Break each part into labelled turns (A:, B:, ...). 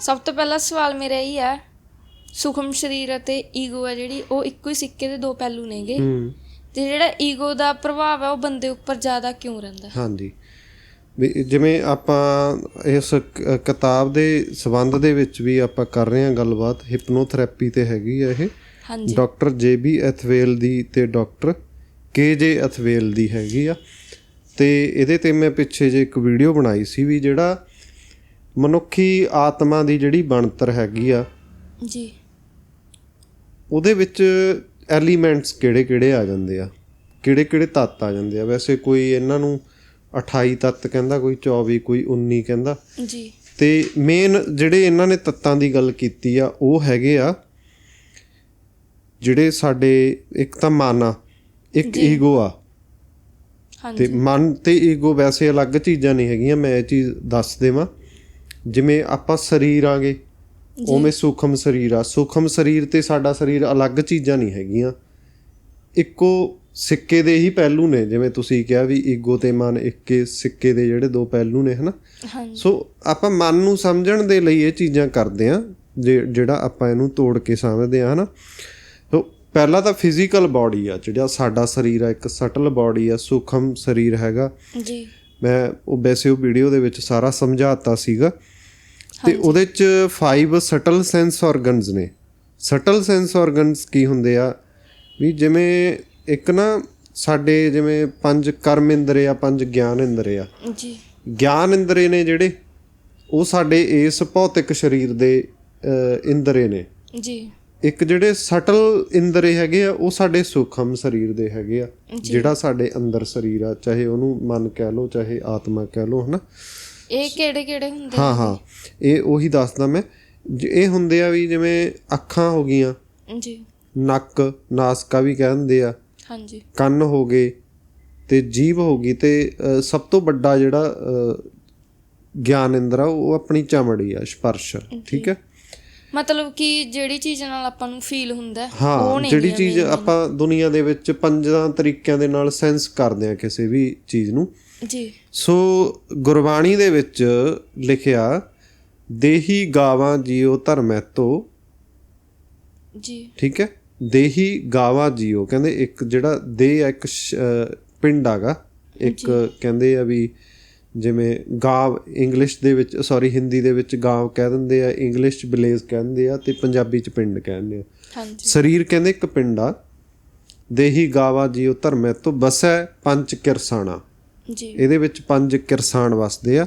A: ਸਭ ਤੋਂ ਪਹਿਲਾ ਸਵਾਲ ਮੇਰਾ ਇਹ ਹੈ ਸੁਖਮ ਸਰੀਰ ਅਤੇ ਈਗੋ ਹੈ ਜਿਹੜੀ ਉਹ ਇੱਕੋ ਹੀ ਸਿੱਕੇ ਦੇ ਦੋ ਪਹਿਲੂ ਨੇਗੇ। ਤੇ ਜਿਹੜਾ ਈਗੋ ਦਾ ਪ੍ਰਭਾਵ ਹੈ ਉਹ ਬੰਦੇ ਉੱਪਰ ਜ਼ਿਆਦਾ ਕਿਉਂ ਰਹਿੰਦਾ?
B: ਹਾਂਜੀ। ਜਿਵੇਂ ਆਪਾਂ ਇਸ ਕ- ਕਿਤਾਬ ਦੇ ਸਬੰਧ ਦੇ ਵਿੱਚ ਵੀ ਆਪਾਂ ਕਰ ਰਹੇ ਹਾਂ ਗੱਲਬਾਤ ਹਿਪਨੋਥੈਰੇਪੀ ਤੇ ਹੈਗੀ ਆ ਇਹ।
A: ਹਾਂਜੀ।
B: ਡਾਕਟਰ ਜੇਬੀ ਐਥਵੇਲ ਦੀ ਤੇ ਡਾਕਟਰ ਕੇਜੇ ਐਥਵੇਲ ਦੀ ਹੈਗੀ ਆ। ਤੇ ਇਹਦੇ ਤੇ ਮੈਂ ਪਿੱਛੇ ਜੇ ਇੱਕ ਵੀਡੀਓ ਬਣਾਈ ਸੀ ਵੀ ਜਿਹੜਾ ਮਨੁੱਖੀ ਆਤਮਾ ਦੀ ਜਿਹੜੀ ਬਣਤਰ ਹੈਗੀ ਆ
A: ਜੀ।
B: ਉਹਦੇ ਵਿੱਚ ਐਲੀਮੈਂਟਸ ਕਿਹੜੇ-ਕਿਹੜੇ ਆ ਜਾਂਦੇ ਆ? ਕਿਹੜੇ-ਕਿਹੜੇ ਤੱਤ ਆ ਜਾਂਦੇ ਆ? ਵੈਸੇ ਕੋਈ ਇਹਨਾਂ ਨੂੰ 28 ਤੱਤ ਕਹਿੰਦਾ ਕੋਈ 24 ਕੋਈ 19 ਕਹਿੰਦਾ।
A: ਜੀ।
B: ਤੇ ਮੇਨ ਜਿਹੜੇ ਇਹਨਾਂ ਨੇ ਤੱਤਾਂ ਦੀ ਗੱਲ ਕੀਤੀ ਆ ਉਹ ਹੈਗੇ ਆ ਜਿਹੜੇ ਸਾਡੇ ਇੱਕ ਤਾਂ ਮਨ ਆ ਇੱਕ। ਈਗੋ ਆ। ਤੇ ਮਨ ਤੇ ਈਗੋ ਵੈਸੇ ਅਲੱਗ ਚੀਜ਼ਾਂ ਨਹੀਂ ਹੈਗੀਆਂ ਮੈਂ ਇਹ ਚੀਜ਼ ਦੱਸ ਦੇਵਾਂ। ਜਿਵੇਂ ਆਪਾਂ ਸਰੀਰ ਆਗੇ ਉਵੇਂ ਸੂਖਮ ਸਰੀਰ ਆ। ਸੂਖਮ ਸਰੀਰ ਤੇ ਸਾਡਾ ਸਰੀਰ ਅਲੱਗ ਚੀਜ਼ਾਂ ਨਹੀਂ ਹੈਗੀਆਂ। ਇੱਕੋ ਸਿੱਕੇ ਦੇ ਹੀ ਪਹਿਲੂ ਨੇ ਜਿਵੇਂ ਤੁਸੀਂ ਕਿਹਾ ਵੀ ਈਗੋ ਤੇ ਮਨ ਇੱਕੇ ਸਿੱਕੇ ਦੇ ਜਿਹੜੇ ਦੋ ਪਹਿਲੂ ਨੇ ਹਨਾ? ਸੋ ਆਪਾਂ ਮਨ ਨੂੰ ਸਮਝਣ ਦੇ ਲਈ ਇਹ ਚੀਜ਼ਾਂ ਕਰਦੇ ਆ ਜਿਹੜਾ ਆਪਾਂ ਇਹਨੂੰ ਤੋੜ ਕੇ ਸਮਝਦੇ ਆ ਹਨਾ? ਸੋ ਪਹਿਲਾ ਤਾਂ ਫਿਜ਼ੀਕਲ ਬਾਡੀ ਆ ਜਿਹੜਾ ਸਾਡਾ ਸਰੀਰ ਆ ਇੱਕ ਸਟਲ ਬਾਡੀ ਆ ਸੂਖਮ ਸਰੀਰ ਹੈਗਾ।
A: ਜੀ।
B: ਮੈਂ ਉਹ ਵੈਸੇ ਉਹ ਵੀਡੀਓ ਦੇ ਵਿੱਚ ਸਾਰਾ ਸਮਝਾਤਾ ਸੀਗਾ। ਤੇ ਉਹਦੇ ਚ 5 ਸਟਲ ਸੈਂਸ ਆਰਗਨਸ ਨੇ। ਸਟਲ ਸੈਂਸ ਆਰਗਨਸ ਕੀ ਹੁੰਦੇ ਆ? ਵੀ ਜਿਵੇਂ ਇੱਕ ਨਾ ਸਾਡੇ ਜਿਵੇਂ ਪੰਜ ਕਰਮ ਇੰਦਰੇ ਆ ਪੰਜ ਗਿਆਨ ਇੰਦਰੇ ਆ
A: ਜੀ।
B: ਗਿਆਨ ਇੰਦਰੇ ਨੇ ਜਿਹੜੇ ਉਹ ਸਾਡੇ ਇਸ ਭੌਤਿਕ ਸਰੀਰ ਦੇ ਇੰਦਰੇ ਨੇ।
A: ਜੀ।
B: ਇੱਕ ਜਿਹੜੇ ਸਟਲ ਇੰਦਰੇ ਹੈਗੇ ਆ ਉਹ ਸਾਡੇ ਸੂਖਮ ਸਰੀਰ ਦੇ ਹੈਗੇ ਆ। ਜਿਹੜਾ ਸਾਡੇ ਅੰਦਰ ਸਰੀਰ ਆ ਚਾਹੇ ਉਹਨੂੰ ਮਨ ਕਹਿ ਲਓ ਚਾਹੇ ਆਤਮਾ ਕਹਿ ਲਓ ਹਨਾ?
A: ਇਹ ਕਿਹੜੇ ਕਿਹੜੇ ਹੁੰਦੇ
B: ਹਾਂ ਹਾਂ। ਇਹ ਉਹੀ ਦੱਸਦਾ ਮੈਂ। ਇਹ ਹੁੰਦੇ ਆ ਵੀ ਜਿਵੇਂ ਅੱਖਾਂ ਹੋ ਗਈਆਂ।
A: ਜੀ।
B: ਨੱਕ ਨਾਸਕਾ ਵੀ ਕਹਿੰਦੇ ਆ।
A: ਹਾਂਜੀ।
B: ਕੰਨ ਹੋ ਗਏ ਤੇ ਜੀਭ ਹੋ ਗਈ ਤੇ ਸਭ ਤੋਂ ਵੱਡਾ ਜਿਹੜਾ ਗਿਆਨ ਇੰਦਰ ਆ ਉਹ ਆਪਣੀ ਚਮੜੀ ਆ ਸਪਰਸ਼। ਠੀਕ ਹੈ?
A: ਮਤਲਬ ਕਿ ਜਿਹੜੀ ਚੀਜ਼ ਨਾਲ ਆਪਾਂ ਨੂੰ ਫੀਲ ਹੁੰਦਾ ਉਹ
B: ਹਾਂ
A: ਨਹੀਂ
B: ਜਿਹੜੀ ਚੀਜ਼ ਆਪਾਂ ਦੁਨੀਆ ਦੇ ਵਿੱਚ ਪੰਜਾਂ ਤਰੀਕਿਆਂ ਦੇ ਨਾਲ ਸੈਂਸ ਕਰਦੇ ਆ ਕਿਸੇ ਵੀ ਚੀਜ਼ ਨੂੰ।
A: ਜੀ।
B: ਸੋ ਗੁਰਬਾਣੀ ਦੇ ਵਿੱਚ ਲਿਖਿਆ ਦੇਹੀ ਗਾਵਾਂ ਜੀਓ ਧਰਮੈਤੋ
A: ਜੀ।
B: ਠੀਕ ਹੈ? ਦੇਹੀ ਗਾਵਾ ਜੀਓ ਕਹਿੰਦੇ ਇੱਕ ਜਿਹੜਾ ਦੇਹ ਆ ਇੱਕ ਸ਼- ਅਹ ਪਿੰਡ ਆਗਾ ਇੱਕ ਕਹਿੰਦੇ ਆ ਵੀ ਜਿਵੇਂ ਗਾਵ ਇੰਗਲਿਸ਼ ਦੇ ਵਿੱਚ ਸੌਰੀ ਹਿੰਦੀ ਦੇ ਵਿੱਚ ਗਾਵ ਕਹਿ ਦਿੰਦੇ ਆ ਇੰਗਲਿਸ਼ ਚ ਵਿਲੇਜ ਕਹਿੰਦੇ ਆ ਤੇ ਪੰਜਾਬੀ ਚ ਪਿੰਡ ਕਹਿੰਦੇ ਆ।
A: ਹਾਂਜੀ।
B: ਸਰੀਰ ਕਹਿੰਦੇ ਇੱਕ ਪਿੰਡ ਆ ਦੇਹੀ ਗਾਵਾ ਜੀਓ ਧਰਮੈ ਤੋਂ ਬਸੈ ਪੰਜ ਕਿਰਸਾਣਾ।
A: ਜੀ।
B: ਇਹਦੇ ਵਿੱਚ ਪੰਜ ਕਿਰਸਾਨ ਵਸਦੇ ਆ।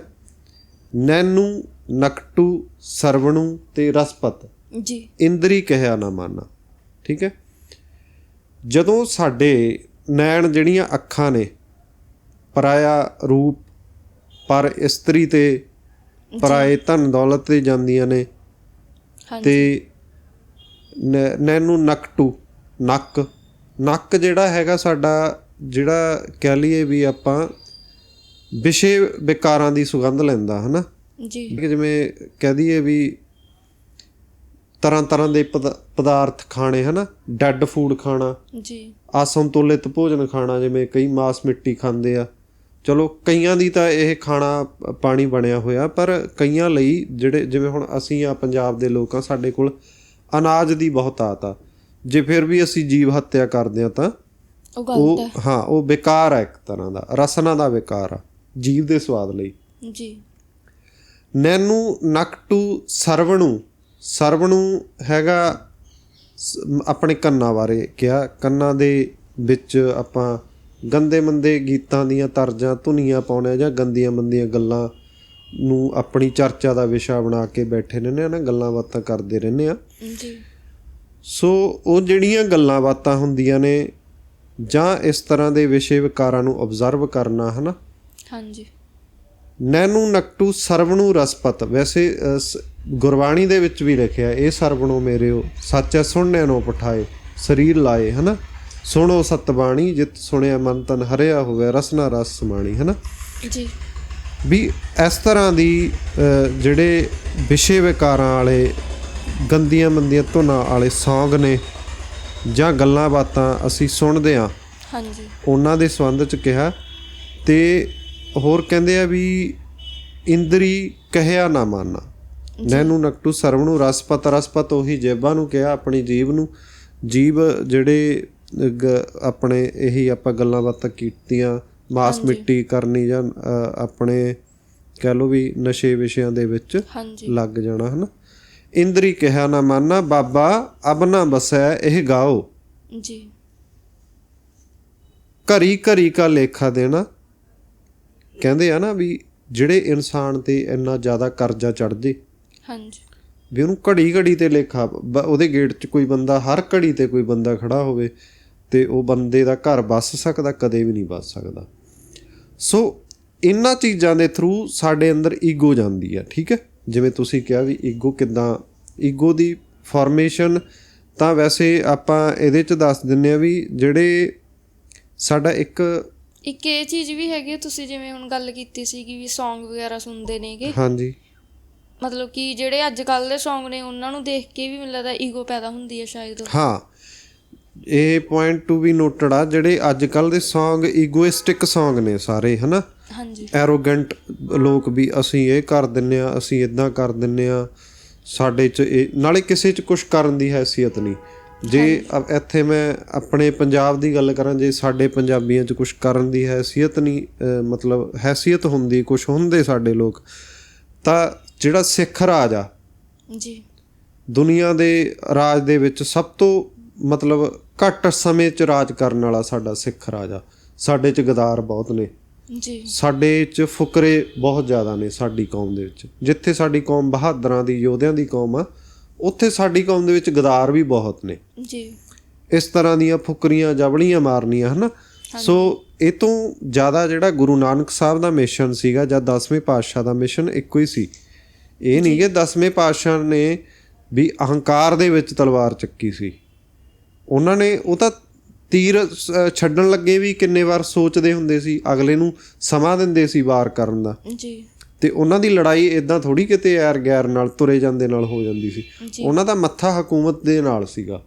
B: ਨੈਨੂ ਨਕਟੂ ਸਰਵਣੂ ਤੇ ਰਸਪਤ।
A: ਜੀ।
B: ਇੰਦਰੀ ਕਹਿਆ ਨਾ ਮਾਨਾ। ਠੀਕ ਹੈ? ਜਦੋਂ ਸਾਡੇ ਨੈਣ ਜਿਹੜੀਆਂ ਅੱਖਾਂ ਨੇ ਪਰਾਇਆ ਰੂਪ ਪਰ ਇਸਤਰੀ ਤੇ ਪਰਾਏ ਧਨ ਦੌਲਤ ਤੇ ਜਾਂਦੀਆਂ ਨੇ। ਤੇ ਨੈਨੂੰ ਨਕਟੂ ਨੱਕ। ਨੱਕ ਜਿਹੜਾ ਹੈਗਾ ਸਾਡਾ ਜਿਹੜਾ ਕਹਿ ਲਈਏ ਵੀ ਆਪਾਂ ਵਿਸ਼ੇ ਵਿਕਾਰਾਂ ਦੀ ਸੁਗੰਧ ਲੈਂਦਾ ਹਨਾ?
A: ਜੀ।
B: ਜਿਵੇਂ ਕਹਿ ਦਈਏ ਵੀ ਤਰ੍ਹਾਂ ਤਰ੍ਹਾਂ ਦੇ ਪਦ- ਪਦਾਰਥ ਖਾਣੇ ਹਨਾ? ਡੈੱਡ ਫੂਡ ਖਾਣਾ
A: ਜੀ।
B: ਅਸੰਤੁਲਿਤ ਭੋਜਨ ਖਾਣਾ ਜਿਵੇਂ ਕਈ ਮਾਸ ਮਿੱਟੀ ਖਾਂਦੇ ਆ। ਚਲੋ ਕਈਆਂ ਦੀ ਤਾਂ ਇਹ ਖਾਣਾ ਪਾਣੀ ਬਣਿਆ ਹੋਇਆ ਪਰ ਕਈਆਂ ਲਈ ਜਿਹੜੇ ਜਿਵੇਂ ਹੁਣ ਅਸੀਂ ਆ ਪੰਜਾਬ ਦੇ ਲੋਕ ਆ ਸਾਡੇ ਕੋਲ ਅਨਾਜ ਦੀ ਬਹੁਤ ਆਤ ਆ। ਜੇ ਫਿਰ ਵੀ ਅਸੀਂ ਜੀਵ ਹੱਤਿਆ ਕਰਦੇ ਆ ਤਾਂ
A: ਉਹ ਗਲਤ
B: ਉਹ ਹਾਂ। ਉਹ ਵਿਕਾਰ ਹੈ ਇੱਕ ਤਰ੍ਹਾਂ ਦਾ ਰਸਨਾ ਦਾ ਵਿਕਾਰ ਆ ਜੀਵ ਦੇ ਸਵਾਦ ਲਈ।
A: ਹੈ ਜੀ।
B: ਨੈਨੂ ਨਕਟੂ ਸਰਵਣੂ ਸਰਵਣੂ ਹੈਗਾ ਆਪਣੇ ਕੰਨਾਂ ਬਾਰੇ ਕਿਹਾ ਕੰਨਾਂ ਦੇ ਵਿੱਚ ਆਪਾਂ ਗੰਦੇ ਮੰਦੇ ਗੀਤਾਂ ਦੀਆਂ ਤਰਜ਼ਾਂ ਧੁਨੀਆਂ ਪਾਉਣੇ ਜਾਂ ਗੰਦੀਆਂ ਮੰਦੀਆਂ ਗੱਲਾਂ ਨੂੰ ਆਪਣੀ ਚਰਚਾ ਦਾ ਵਿਸ਼ਾ ਬਣਾ ਕੇ ਬੈਠੇ ਰਹਿੰਦੇ ਆ ਨਾ ਗੱਲਾਂ ਬਾਤਾਂ ਕਰਦੇ ਰਹਿੰਦੇ ਆ।
A: ਜੀ।
B: ਸੋ ਉਹ ਜਿਹੜੀਆਂ ਗੱਲਾਂ ਬਾਤਾਂ ਹੁੰਦੀਆਂ ਨੇ ਜਾਂ ਇਸ ਤਰ੍ਹਾਂ ਦੇ ਵਿਸ਼ੇ ਵਿਕਾਰਾਂ ਨੂੰ ਆਬਜ਼ਰਵ ਕਰਨਾ ਹਨਾ?
A: ਹਾਂਜੀ।
B: ਨੈਨੂ ਨਕਟੂ ਸਰਵਣੂ ਰਸਪਤ। ਵੈਸੇ ਗੁਰਬਾਣੀ ਦੇ ਵਿੱਚ ਵੀ ਲਿਖਿਆ ਇਹ ਸਰਵਣੋ ਮੇਰਿਓ ਸੱਚੈ ਸੁਣਨੇ ਨੂੰ ਪਠਾਏ ਸਰੀਰ ਲਾਏ ਹਨਾ? ਸੁਣੋ ਸਤਬਾਣੀ ਜਿਤ ਸੁਣਿਆ ਮਨ ਤਨ ਹਰਿਆ ਹੋਵੇ ਰਸਨਾ ਰਸ ਸਮਾਣੀ ਹਨਾ?
A: ਜੀ।
B: ਵੀ ਇਸ ਤਰ੍ਹਾਂ ਦੀ ਜਿਹੜੇ ਵਿਸ਼ੇ ਵਿਕਾਰਾਂ ਵਾਲੇ ਗੰਦੀਆਂ ਮੰਦੀਆਂ ਧੁਨਾਂ ਵਾਲੇ ਸੌਂਗ ਨੇ ਜਾਂ ਗੱਲਾਂ ਬਾਤਾਂ ਅਸੀਂ ਸੁਣਦੇ ਆ
A: ਹਾਂਜੀ।
B: ਉਹਨਾਂ ਦੇ ਸੰਬੰਧ ਚ ਕਿਹਾ ਤੇ ਹੋਰ ਕਹਿੰਦੇ ਆ ਵੀ ਇੰਦਰੀ ਕਹਿਆ ਨਾ ਮਾਨਾ। ਨੈਨੂ ਨਕਟੂ ਸਰਵਣੂ ਰਸਪਤ ਰਸਪਤ ਉਹੀ ਜੇਬਾਂ ਨੂੰ ਕਿਹਾ ਆਪਣੀ ਜੀਬ ਨੂੰ। ਜੀਬ ਜਿਹੜੇ ਗ- ਆਪਣੇ ਇਹੀ ਆਪਾਂ ਗੱਲਾਂ ਬਾਤਾਂ ਕੀਤੀਆਂ ਮਾਸ ਮਿੱਟੀ ਕਰਨੀ ਜਾਂ ਆਪਣੇ ਕਹਿ ਲੋ ਵੀ ਨਸ਼ੇ ਵਿਸ਼ਿਆਂ ਦੇ ਵਿੱਚ ਲੱਗ ਜਾਣਾ ਹਨਾ? ਇੰਦਰੀ ਕਿਹਾ ਨਾ ਮਾਨਾ ਬਾਬਾ ਅਬ ਨਾ ਬਸੈ ਇਹ ਗਾਓ।
A: ਜੀ।
B: ਘਰੀ ਘਰੀ ਕਾ ਲੇਖਾ ਦੇਣਾ। ਕਹਿੰਦੇ ਆ ਨਾ ਵੀ ਜਿਹੜੇ ਇਨਸਾਨ ਤੇ ਇੰਨਾ ਜ਼ਿਆਦਾ ਕਰਜ਼ਾ ਚੜ ਜੇ
A: ਹਾਂਜੀ।
B: ਵੀ ਉਹਨੂੰ ਘੜੀ ਘੜੀ ਤੇ ਲੇਖਾ ਉਹਦੇ ਗੇਟ 'ਚ ਕੋਈ ਬੰਦਾ ਹਰ ਘੜੀ ਤੇ ਕੋਈ ਬੰਦਾ ਖੜਾ ਹੋਵੇ ਤੇ ਉਹ ਬੰਦੇ ਦਾ ਘਰ ਬਸ ਸਕਦਾ ਕਦੇ ਵੀ ਨਹੀਂ ਬਸ ਸਕਦਾ। ਸੋ ਇਹਨਾਂ ਚੀਜ਼ਾਂ ਦੇ ਥਰੂ ਸਾਡੇ ਅੰਦਰ ਈਗੋ ਜਾਂਦੀ ਹੈ ਠੀਕ ਹੈ? ਜਿਵੇਂ ਤੁਸੀਂ ਕਿਹਾ ਵੀ ਈਗੋ ਕਿਦਾਂ ਈਗੋ ਦੀ ਫਾਰਮੇਸ਼ਨ ਤਾਂ ਵੈਸੇ ਆਪਾਂ ਇਹਦੇ 'ਚ ਦੱਸ ਦਿੰਨੇ ਆ ਵੀ ਜਿਹੜੇ ਸਾਡਾ ਇੱਕ
A: ਇੱਕ ਇਹ ਚੀਜ਼ ਵੀ ਹੈਗੀ ਤੁਸੀਂ ਜਿਵੇਂ ਹੁਣ ਗੱਲ ਕੀਤੀ ਸੀ ਕਿ ਵੀ Song ਵਗੈਰਾ ਸੁਣਦੇ ਨੇਗੇ।
B: ਹਾਂਜੀ।
A: ਮਤਲਬ ਕਿ ਜਿਹੜੇ ਅੱਜ ਕੱਲ ਦੇ Song ਨੇ ਉਹਨਾਂ ਨੂੰ ਦੇਖ ਕੇ ਵੀ ਮੈਨੂੰ ਲੱਗਦਾ ਈਗੋ ਪੈਦਾ ਹੁੰਦੀ ਹੈ ਸ਼ਾਇਦ।
B: ਹਾਂ ਇਹ ਪੁਆਇੰਟ ਟੂ ਵੀ ਨੋਟਡ ਆ ਜਿਹੜੇ ਅੱਜ ਕੱਲ ਦੇ Song ਈਗੋਇਸਟਿਕ Song ਨੇ ਸਾਰੇ ਹਨਾ?
A: ਹਾਂਜੀ।
B: ਐਰੋਗੈਂਟ ਲੋਕ ਵੀ ਅਸੀਂ ਇਹ ਕਰ ਦਿੰਨੇ ਆ ਅਸੀਂ ਇਦਾਂ ਕਰ ਦਿੰਨੇ ਆ। ਸਾਡੇ ਚ ਇਹ ਨਾਲੇ ਕਿਸੇ ਚ ਕੁਝ ਕਰਨ ਦੀ ਹੈਸੀਅਤ ਨਹੀਂ। ਜੇ ਇੱਥੇ ਮੈਂ ਆਪਣੇ ਪੰਜਾਬ ਦੀ ਗੱਲ ਕਰਾਂ ਜੇ ਸਾਡੇ ਪੰਜਾਬੀਆਂ ਚ ਕੁਝ ਕਰਨ ਦੀ ਹੈਸੀਅਤ ਨਹੀਂ ਮਤਲਬ ਹੈਸੀਅਤ ਹੁੰਦੀ ਕੁਝ ਹੁੰਦੇ ਸਾਡੇ ਲੋਕ ਤਾਂ ਜਿਹੜਾ ਸਿੱਖ ਰਾਜ ਆ
A: ਜੀ।
B: ਦੁਨੀਆ ਦੇ ਰਾਜ ਦੇ ਵਿੱਚ ਸਭ ਤੋਂ ਮਤਲਬ ਘੱਟ ਸਮੇਂ 'ਚ ਰਾਜ ਕਰਨ ਵਾਲਾ ਸਾਡਾ ਸਿੱਖ ਰਾਜ। ਸਾਡੇ 'ਚ ਗਦਾਰ ਬਹੁਤ ਨੇ।
A: ਜੀ।
B: ਸਾਡੇ 'ਚ ਫੁਕਰੇ ਬਹੁਤ ਜ਼ਿਆਦਾ ਨੇ ਸਾਡੀ ਕੌਮ ਦੇ ਵਿੱਚ। ਜਿੱਥੇ ਸਾਡੀ ਕੌਮ ਬਹਾਦਰਾਂ ਦੀ ਯੋਧਿਆਂ ਦੀ ਕੌਮ ਆ ਉੱਥੇ ਸਾਡੀ ਕੌਮ ਦੇ ਵਿੱਚ ਗਦਾਰ ਵੀ ਬਹੁਤ ਨੇ।
A: ਜੀ।
B: ਇਸ ਤਰ੍ਹਾਂ ਦੀਆਂ ਫੁਕਰੀਆਂ ਜਬਲੀਆਂ ਮਾਰਨੀਆਂ ਹਨਾ? ਸੋ ਇਹ ਤੋਂ ਜ਼ਿਆਦਾ ਜਿਹੜਾ ਗੁਰੂ ਨਾਨਕ ਸਾਹਿਬ ਦਾ ਮਿਸ਼ਨ ਸੀਗਾ ਜਾਂ 10ਵੇਂ ਪਾਤਸ਼ਾਹ ਦਾ ਮਿਸ਼ਨ ਇੱਕੋ ਹੀ ਸੀ। ਇਹ ਨਹੀਂ ਕਿ 10ਵੇਂ ਪਾਤਸ਼ਾਹ ਨੇ ਵੀ ਅਹੰਕਾਰ ਦੇ ਵਿੱਚ ਤਲਵਾਰ ਚੱਕੀ ਸੀ। ਉਹਨਾਂ ਨੇ ਉਹ ਤਾਂ ਤੀਰ ਛੱਡਣ ਲੱਗੇ ਵੀ ਕਿੰਨੇ ਵਾਰ ਸੋਚਦੇ ਹੁੰਦੇ ਸੀ ਅਗਲੇ ਨੂੰ ਸਮਾਂ ਦਿੰਦੇ ਸੀ ਵਾਰ ਕਰਨ ਦਾ।
A: ਜੀ।
B: ਤੇ ਉਹਨਾਂ ਦੀ ਲੜਾਈ ਇਦਾਂ ਥੋੜੀ ਕਿਤੇ ਯਾਰ ਗੈਰ ਨਾਲ ਤੁਰੇ ਜਾਂਦੇ ਨਾਲ ਹੋ ਜਾਂਦੀ ਸੀ। ਉਹਨਾਂ ਦਾ ਮੱਥਾ ਹਕੂਮਤ ਦੇ ਨਾਲ ਸੀਗਾ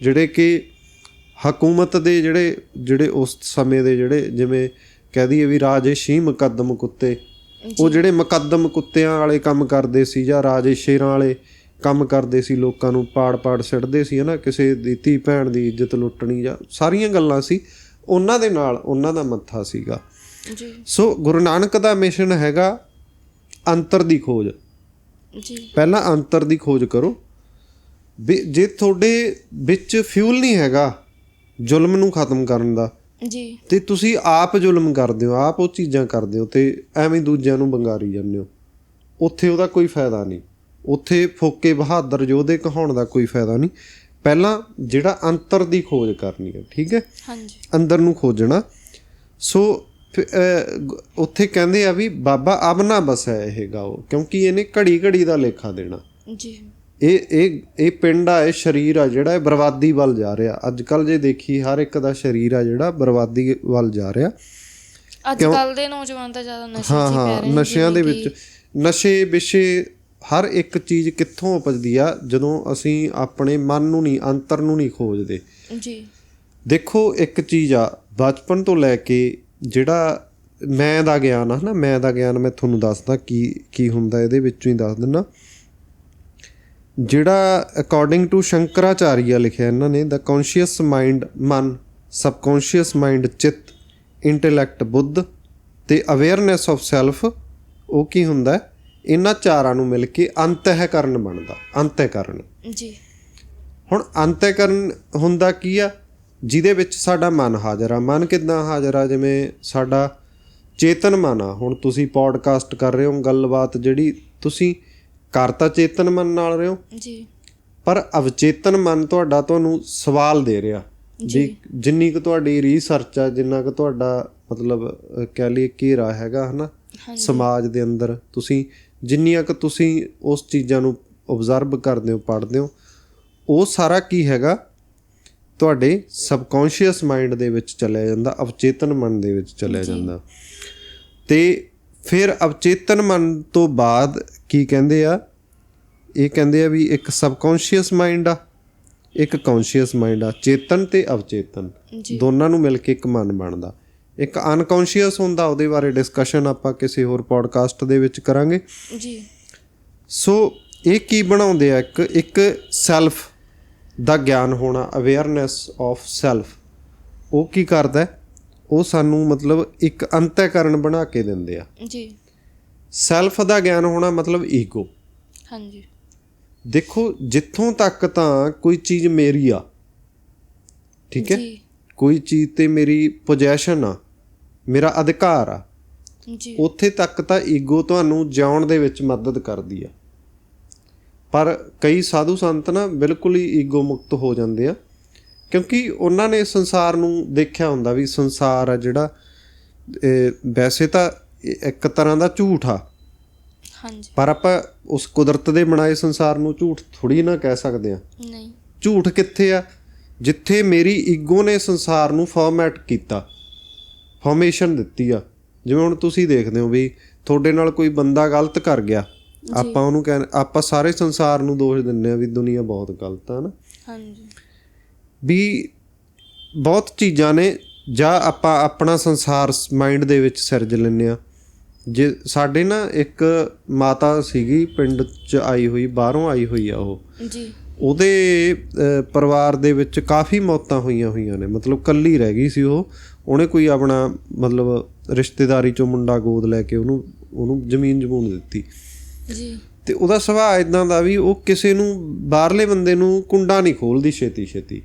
B: ਜਿਹੜੇ ਕਿ ਹਕੂਮਤ ਦੇ ਜਿਹੜੇ ਜਿਹੜੇ ਉਸ ਸਮੇਂ ਦੇ ਜਿਹੜੇ ਜਿਵੇਂ ਕਹਿ ਦਈਏ ਵੀ ਰਾਜੇ ਸ਼ੀ ਮੁਕੱਦਮ ਕੁੱਤੇ ਉਹ ਜਿਹੜੇ ਮੁਕੱਦਮ ਕੁੱਤਿਆਂ ਵਾਲੇ ਕੰਮ ਕਰਦੇ ਸੀ ਜਾਂ ਰਾਜੇ ਸ਼ੇਰਾਂ ਵਾਲੇ ਕੰਮ ਕਰਦੇ ਸੀ ਲੋਕਾਂ ਨੂੰ ਪਾੜ-ਪਾੜ ਸਿੱਟਦੇ ਸੀ ਹਨਾ ਕਿਸੇ ਦੀ ਧੀ ਭੈਣ ਦੀ ਇੱਜ਼ਤ ਲੁੱਟਣੀ ਜਾਂ ਸਾਰੀਆਂ ਗੱਲਾਂ ਸੀ ਉਹਨਾਂ ਦੇ ਨਾਲ ਉਹਨਾਂ ਦਾ ਮੱਥਾ ਸੀਗਾ।
A: ਜੀ।
B: ਸੋ ਗੁਰੂ ਨਾਨਕ ਦਾ ਮਿਸ਼ਨ ਹੈਗਾ ਅੰਤਰ ਦੀ ਖੋਜ।
A: ਜੀ।
B: ਪਹਿਲਾਂ ਅੰਤਰ ਦੀ ਖੋਜ ਕਰੋ। ਜੇ ਤੁਹਾਡੇ ਵਿੱਚ ਫਿਊਲ ਨਹੀਂ ਹੈਗਾ ਜ਼ੁਲਮ ਨੂੰ ਖਤਮ ਕਰਨ ਦਾ
A: ਜੀ।
B: ਤੇ ਤੁਸੀਂ ਆਪ ਜ਼ੁਲਮ ਕਰਦੇ ਹੋ ਆਪ ਉਹ ਚੀਜ਼ਾਂ ਕਰਦੇ ਹੋ ਤੇ ਐਵੇਂ ਦੂਜਿਆਂ ਨੂੰ ਬੰਗਾਰੀ ਜਾਂਦੇ ਹੋ ਉੱਥੇ ਉਹਦਾ ਕੋਈ ਫਾਇਦਾ ਨਹੀਂ। ਉੱਥੇ ਫੋਕੇ ਬਹਾਦਰ ਯੋਧੇ ਕਹਾਉਣ ਦਾ ਕੋਈ ਫਾਇਦਾ ਨਹੀਂ। ਪਹਿਲਾਂ ਜਿਹੜਾ ਅੰਤਰ ਦੀ ਖੋਜ ਕਰਨੀ ਹੈ ਠੀਕ ਹੈ?
A: ਹਾਂਜੀ।
B: ਅੰਦਰ ਨੂੰ ਖੋਜਣਾ। ਸੋ ਉੱਥੇ ਕਹਿੰਦੇ ਆ ਵੀ ਬਾਬਾ ਅਬ ਨਾ ਬਸੈ ਇਹ ਗਾਓ ਕਿਉਂਕਿ ਇਹਨੇ ਘੜੀ ਘੜੀ ਦਾ ਲੇਖਾ ਦੇਣਾ।
A: ਜੀ।
B: ਇਹ ਇਹ ਇਹ ਪਿੰਡ ਆ ਇਹ ਸਰੀਰ ਆ ਜਿਹੜਾ ਇਹ ਬਰਬਾਦੀ ਵੱਲ ਜਾ ਰਿਹਾ। ਅੱਜ ਕੱਲ ਜੇ ਦੇਖੀ ਹਰ ਇੱਕ ਦਾ ਸਰੀਰ ਆ ਜਿਹੜਾ ਬਰਬਾਦੀ ਵੱਲ ਜਾ ਰਿਹਾ।
A: ਅੱਜ ਕੱਲ ਦੇ ਨੌਜਵਾਨ ਤਾਂ ਜ਼ਿਆਦਾ ਨਸ਼ੇ
B: ਹਾਂ
A: 'ਚ ਹੀ ਪੈ
B: ਹਾਂ
A: ਰਹੇ ਨੇ
B: ਨਸ਼ਿਆਂ ਦੇ ਵਿੱਚ। ਨਸ਼ੇ ਵਿਸ਼ੇ ਹਰ ਇੱਕ ਚੀਜ਼ ਕਿੱਥੋਂ ਉਪਜਦੀ ਆ ਜਦੋਂ ਅਸੀਂ ਆਪਣੇ ਮਨ ਨੂੰ ਨਹੀਂ ਅੰਤਰ ਨੂੰ ਨਹੀਂ ਖੋਜਦੇ।
A: ਜੀ।
B: ਦੇਖੋ ਇੱਕ ਚੀਜ਼ ਆ ਬਚਪਨ ਤੋਂ ਲੈ ਕੇ ਜਿਹੜਾ ਮੈਂ ਦਾ ਗਿਆਨ ਆ ਨਾ ਮੈਂ ਦਾ ਗਿਆਨ ਮੈਂ ਤੁਹਾਨੂੰ ਦੱਸਦਾ ਕੀ ਕੀ ਹੁੰਦਾ ਇਹਦੇ ਵਿੱਚੋਂ ਹੀ ਦੱਸ ਦਿੰਨਾ ਜਿਹੜਾ ਅਕੋਰਡਿੰਗ ਟੂ ਸ਼ੰਕਰਾਚਾਰੀਆ ਲਿਖਿਆ ਇਹਨਾਂ ਨੇ ਦਾ ਕੌਨਸ਼ੀਅਸ ਮਾਈਂਡ ਮਨ ਸਬਕੌਨਸ਼ੀਅਸ ਮਾਈਂਡ ਚਿੱਤ ਇੰਟੈਲੈਕਟ ਬੁੱਧ ਤੇ ਅਵੇਅਰਨੈਸ ਆਫ ਸੈਲਫ ਉਹ ਕੀ ਹੁੰਦਾ ਹੈ? ਇਹਨਾਂ ਚਾਰਾਂ ਨੂੰ ਮਿਲ ਕੇ ਅੰਤਹਿਕਰਨ ਬਣਦਾ ਅੰਤਹਿਕਰਨ।
A: ਜੀ।
B: ਹੁਣ ਅੰਤਿਕਰਨ ਹੁੰਦਾ ਕੀ ਆ? ਜਿਹਦੇ ਵਿੱਚ ਸਾਡਾ ਮਨ ਹਾਜ਼ਰ ਆ। ਮਨ ਕਿਦਾਂ ਹਾਜ਼ਰ ਆ? ਜਿਵੇਂ ਸਾਡਾ ਚੇਤਨ ਮਨ ਆ। ਹੁਣ ਤੁਸੀਂ ਪੋਡਕਾਸਟ ਕਰ ਰਹੇ ਹੋ ਗੱਲਬਾਤ ਜਿਹੜੀ ਤੁਸੀਂ ਕਰ ਤਾਂ ਚੇਤਨ ਮਨ ਨਾਲ ਰਹੇ ਹੋ।
A: ਜੀ।
B: ਪਰ ਅਵਚੇਤਨ ਮਨ ਤੁਹਾਡਾ ਤੁਹਾਨੂੰ ਸਵਾਲ ਦੇ ਰਿਹਾ। ਵੀ ਜਿੰਨੀ ਕੁ ਤੁਹਾਡੀ ਰਿਸਰਚ ਆ ਜਿੰਨਾ ਕੁ ਤੁਹਾਡਾ ਮਤਲਬ ਕਹਿ ਲਈਏ ਘੇਰਾ ਹੈਗਾ ਹਨਾ? ਸਮਾਜ ਦੇ ਅੰਦਰ ਤੁਸੀਂ ਜਿੰਨੀਆਂ ਕੁ ਤੁਸੀਂ ਉਸ ਚੀਜ਼ਾਂ ਨੂੰ ਆਬਜ਼ਰਵ ਕਰਦੇ ਹੋ ਪੜ੍ਹਦੇ ਹੋ ਉਹ ਸਾਰਾ ਕੀ ਹੈਗਾ? ਤੁਹਾਡੇ ਸਬਕੌਂਸ਼ੀਅਸ ਮਾਈਂਡ ਦੇ ਵਿੱਚ ਚਲਿਆ ਜਾਂਦਾ ਅਵਚੇਤਨ ਮਨ ਦੇ ਵਿੱਚ ਚਲਿਆ ਜਾਂਦਾ। ਤੇ ਫਿਰ ਅਵਚੇਤਨ ਮਨ ਤੋਂ ਬਾਅਦ ਕੀ ਕਹਿੰਦੇ ਆ? ਇਹ ਕਹਿੰਦੇ ਆ ਵੀ ਇੱਕ ਸਬਕੌਂਸ਼ੀਅਸ ਮਾਈਂਡ ਆ ਇੱਕ ਕੌਂਸ਼ੀਅਸ ਮਾਈਂਡ ਆ ਚੇਤਨ ਤੇ ਅਵਚੇਤਨ। ਦੋਨਾਂ ਨੂੰ ਮਿਲ ਕੇ ਇੱਕ ਮਨ ਬਣਦਾ। ਇੱਕ ਅਨਕੌਂਸ਼ੀਅਸ ਹੁੰਦਾ ਉਹਦੇ ਬਾਰੇ ਡਿਸਕਸ਼ਨ ਆਪਾਂ ਕਿਸੇ ਹੋਰ ਪੋਡਕਾਸਟ ਦੇ ਵਿੱਚ ਕਰਾਂਗੇ।
A: ਜੀ।
B: ਸੋ ਇਹ ਕੀ ਬਣਾਉਂਦੇ ਆ? ਇੱਕ ਇੱਕ ਸੈਲਫ ਦਾ ਗਿਆਨ ਹੋਣਾ ਅਵੇਅਰਨੈਸ ਆਫ ਸੈਲਫ ਉਹ ਕੀ ਕਰਦਾ? ਉਹ ਸਾਨੂੰ ਮਤਲਬ ਇੱਕ ਅੰਤःਕਰਨ ਬਣਾ ਕੇ ਦਿੰਦੇ ਆ।
A: ਜੀ।
B: ਸੈਲਫ ਦਾ ਗਿਆਨ ਹੋਣਾ ਮਤਲਬ ਈਗੋ
A: ਹਾਂਜੀ।
B: ਦੇਖੋ ਜਿੱਥੋਂ ਤੱਕ ਤਾਂ ਕੋਈ ਚੀਜ਼ ਮੇਰੀ ਆ ਠੀਕ ਹੈ? ਕੋਈ ਚੀਜ਼ ਤੇ ਮੇਰੀ ਪੋਜੈਸ਼ਨ ਆ ਮੇਰਾ ਅਧਿਕਾਰ ਆ।
A: ਜੀ।
B: ਉੱਥੇ ਤੱਕ ਤਾਂ ਈਗੋ ਤੁਹਾਨੂੰ ਜਿਉਣ ਦੇ ਵਿੱਚ ਮਦਦ ਕਰਦੀ ਆ। ਪਰ ਕਈ ਸਾਧੂ ਸੰਤ ਨਾ ਬਿਲਕੁਲ ਹੀ ਈਗੋ ਮੁਕਤ ਹੋ ਜਾਂਦੇ ਆ। ਕਿਉਂਕਿ ਉਹਨਾਂ ਨੇ ਸੰਸਾਰ ਨੂੰ ਦੇਖਿਆ ਹੁੰਦਾ ਵੀ ਸੰਸਾਰ ਆ ਜਿਹੜਾ ਵੈਸੇ ਤਾਂ ਇੱਕ ਤਰ੍ਹਾਂ ਦਾ ਝੂਠ ਆ।
A: ਹਾਂਜੀ।
B: ਪਰ ਆਪਾਂ ਉਸ ਕੁਦਰਤ ਦੇ ਬਣਾਏ ਸੰਸਾਰ ਨੂੰ ਝੂਠ ਥੋੜੀ ਨਾ ਕਹਿ ਸਕਦੇ ਆ।
A: ਨਹੀਂ।
B: ਝੂਠ ਕਿੱਥੇ ਆ? ਜਿੱਥੇ ਮੇਰੀ ਈਗੋ ਨੇ ਸੰਸਾਰ ਨੂੰ ਫਾਰਮੈਟ ਕੀਤਾ। ਫਾਰਮੇਸ਼ਨ ਦਿੱਤੀ ਆ। ਜਿਵੇਂ ਹੁਣ ਤੁਸੀਂ ਦੇਖਦੇ ਹੋ ਵੀ ਤੁਹਾਡੇ ਨਾਲ ਕੋਈ ਬੰਦਾ ਗਲਤ ਕਰ ਗਿਆ ਆਪਾਂ ਉਹਨੂੰ ਕਹਿ ਆਪਾਂ ਸਾਰੇ ਸੰਸਾਰ ਨੂੰ ਦੋਸ਼ ਦਿੰਨੇ ਆ ਵੀ ਦੁਨੀਆ ਬਹੁਤ ਗਲਤ ਆ ਨਾ।
A: ਹਾਂਜੀ।
B: ਵੀ ਬਹੁਤ ਚੀਜ਼ਾਂ ਨੇ ਜਾਂ ਆਪਾਂ ਆਪਣਾ ਸੰਸਾਰ ਮਾਈਂਡ ਦੇ ਵਿੱਚ ਸਿਰਜ ਲੈਂਦੇ ਆ ਜੇ ਸਾਡੇ ਨਾ ਇੱਕ ਮਾਤਾ ਸੀਗੀ ਪਿੰਡ 'ਚ ਆਈ ਹੋਈ ਬਾਹਰੋਂ ਆਈ ਹੋਈ ਆ ਉਹ।
A: ਜੀ।
B: ਉਹਦੇ ਪਰਿਵਾਰ ਦੇ ਵਿੱਚ ਕਾਫੀ ਮੌਤਾਂ ਹੋਈਆਂ ਹੋਈਆਂ ਨੇ। ਮਤਲਬ ਕੱਲੀ ਰਹਿ ਗਈ ਸੀ ਉਹ। ਉਹਨੇ ਕੋਈ ਆਪਣਾ ਮਤਲਬ ਰਿਸ਼ਤੇਦਾਰੀ ਚੋਂ ਮੁੰਡਾ ਗੋਦ ਲੈ ਕੇ ਉਹਨੂੰ ਉਹਨੂੰ ਜ਼ਮੀਨ ਜਮੂਨ ਦਿੱਤੀ।
A: ਜੀ।
B: ਤੇ ਉਹਦਾ ਸੁਭਾਅ ਇਦਾਂ ਦਾ ਵੀ ਉਹ ਕਿਸੇ ਨੂੰ ਬਾਹਰਲੇ ਬੰਦੇ ਨੂੰ ਕੁੰਡਾ ਨਹੀਂ ਖੋਲਦੀ ਛੇਤੀ ਛੇਤੀ।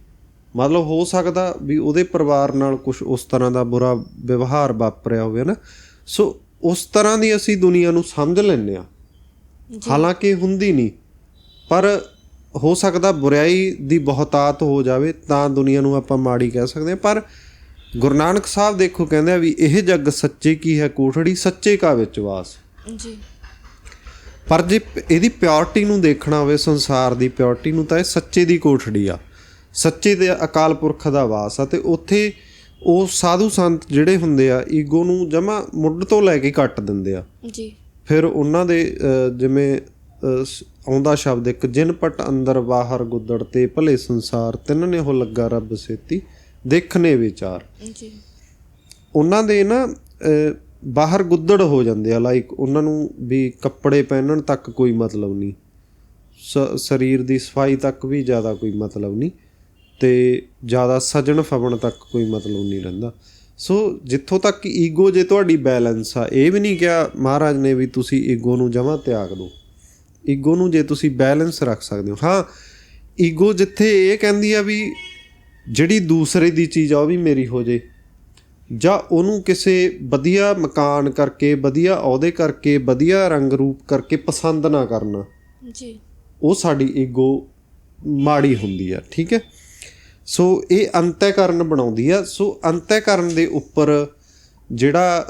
B: ਮਤਲਬ ਹੋ ਸਕਦਾ ਵੀ ਉਹਦੇ ਪਰਿਵਾਰ ਨਾਲ ਕੁਝ ਉਸ ਤਰ੍ਹਾਂ ਦਾ ਬੁਰਾ ਵਿਵਹਾਰ ਵਾਪਰਿਆ ਹੋਵੇ ਨਾ। ਸੋ ਉਸ ਤਰ੍ਹਾਂ ਦੀ ਅਸੀਂ ਦੁਨੀਆ ਨੂੰ ਸਮਝ ਲੈਂਦੇ ਆ ਹਾਲਾਂਕਿ ਹੁੰਦੀ ਨਹੀਂ। ਪਰ ਹੋ ਸਕਦਾ ਬੁਰਾਈ ਦੀ ਬਹੁਤਾਤ ਹੋ ਜਾਵੇ ਤਾਂ ਦੁਨੀਆ ਨੂੰ ਆਪਾਂ ਮਾੜੀ ਕਹਿ ਸਕਦੇ ਹਾਂ। ਪਰ ਗੁਰੂ ਨਾਨਕ ਸਾਹਿਬ ਦੇਖੋ ਕਹਿੰਦੇ ਆ ਵੀ ਇਹ ਜੱਗ ਸੱਚੇ ਕੀ ਹੈ ਕੋਠੜੀ? ਸੱਚੇ ਕਾ ਵਿੱਚ ਵਾਸ।
A: ਜੀ।
B: ਪਰ ਜੇ ਇਹਦੀ ਪਿਓਰਿਟੀ ਨੂੰ ਦੇਖਣਾ ਹੋਵੇ ਸੰਸਾਰ ਦੀ ਪਿਓਰਿਟੀ ਨੂੰ ਤਾਂ ਇਹ ਸੱਚੇ ਦੀ ਕੋਠੜੀ ਆ। ਸੱਚੇ ਦੇ ਅਕਾਲ ਪੁਰਖ ਦਾ ਵਾਸ ਆ ਤੇ ਉੱਥੇ ਉਹ ਸਾਧੂ ਸੰਤ ਜਿਹੜੇ ਹੁੰਦੇ ਆ ਈਗੋ ਨੂੰ ਜਮਾ ਮੁੱਢ ਤੋਂ ਲੈ ਕੇ ਕੱਟ ਦਿੰਦੇ ਆ।
A: ਜੀ।
B: ਫਿਰ ਉਹਨਾਂ ਦੇ ਜਿਵੇਂ ਆਉਂਦਾ ਸ਼ਬਦ ਇੱਕ ਜਿਨ ਪਟ ਅੰਦਰ ਬਾਹਰ ਗੁੱਦੜ ਤੇ ਭਲੇ ਸੰਸਾਰ ਤਿੰਨ ਨੇ ਉਹ ਲੱਗਾ ਰੱਬ ਸੇਤੀ ਦੇਖਨੇ ਵਿਚਾਰ।
A: ਜੀ।
B: ਉਹਨਾਂ ਦੇ ਨਾ ਬਾਹਰ ਗੁੱਦੜ ਹੋ ਜਾਂਦੇ ਆ ਲਾਈਕ ਉਹਨਾਂ ਨੂੰ ਵੀ ਕੱਪੜੇ ਪਹਿਨਣ ਤੱਕ ਕੋਈ ਮਤਲਬ ਨਹੀਂ। ਸਰੀਰ ਦੀ ਸਫ਼ਾਈ ਤੱਕ ਵੀ ਜ਼ਿਆਦਾ ਕੋਈ ਮਤਲਬ ਨਹੀਂ ਤੇ ਜ਼ਿਆਦਾ ਸਜਣ ਫਵਣ ਤੱਕ ਕੋਈ ਮਤਲਬ ਨਹੀਂ ਰਹਿੰਦਾ। ਸੋ ਜਿੱਥੋਂ ਤੱਕ ਈਗੋ ਜੇ ਤੁਹਾਡੀ ਬੈਲੈਂਸ ਆ ਇਹ ਵੀ ਨਹੀਂ ਕਿਹਾ ਮਹਾਰਾਜ ਨੇ ਵੀ ਤੁਸੀਂ ਈਗੋ ਨੂੰ ਜਮਾਂ ਤਿਆਗ ਦਿਓ। ਈਗੋ ਨੂੰ ਜੇ ਤੁਸੀਂ ਬੈਲੈਂਸ ਰੱਖ ਸਕਦੇ ਹੋ। ਹਾਂ ਈਗੋ ਜਿੱਥੇ ਇਹ ਕਹਿੰਦੀ ਆ ਵੀ ਜਿਹੜੀ ਦੂਸਰੇ ਦੀ ਚੀਜ਼ ਆ ਉਹ ਵੀ ਮੇਰੀ ਹੋ ਜੇ। ਜਾਂ ਉਹਨੂੰ ਕਿਸੇ ਵਧੀਆ ਮਕਾਨ ਕਰਕੇ ਵਧੀਆ ਅਹੁਦੇ ਕਰਕੇ ਵਧੀਆ ਰੰਗ ਰੂਪ ਕਰਕੇ ਪਸੰਦ ਨਾ ਕਰਨਾ।
A: ਜੀ।
B: ਉਹ ਸਾਡੀ ਈਗੋ ਮਾੜੀ ਹੁੰਦੀ ਆ ਠੀਕ ਹੈ? ਸੋ ਇਹ ਅੰਤःਕਰਨ ਬਣਾਉਂਦੀ ਆ। ਸੋ ਅੰਤःਕਰਨ ਦੇ ਉੱਪਰ ਜਿਹੜਾ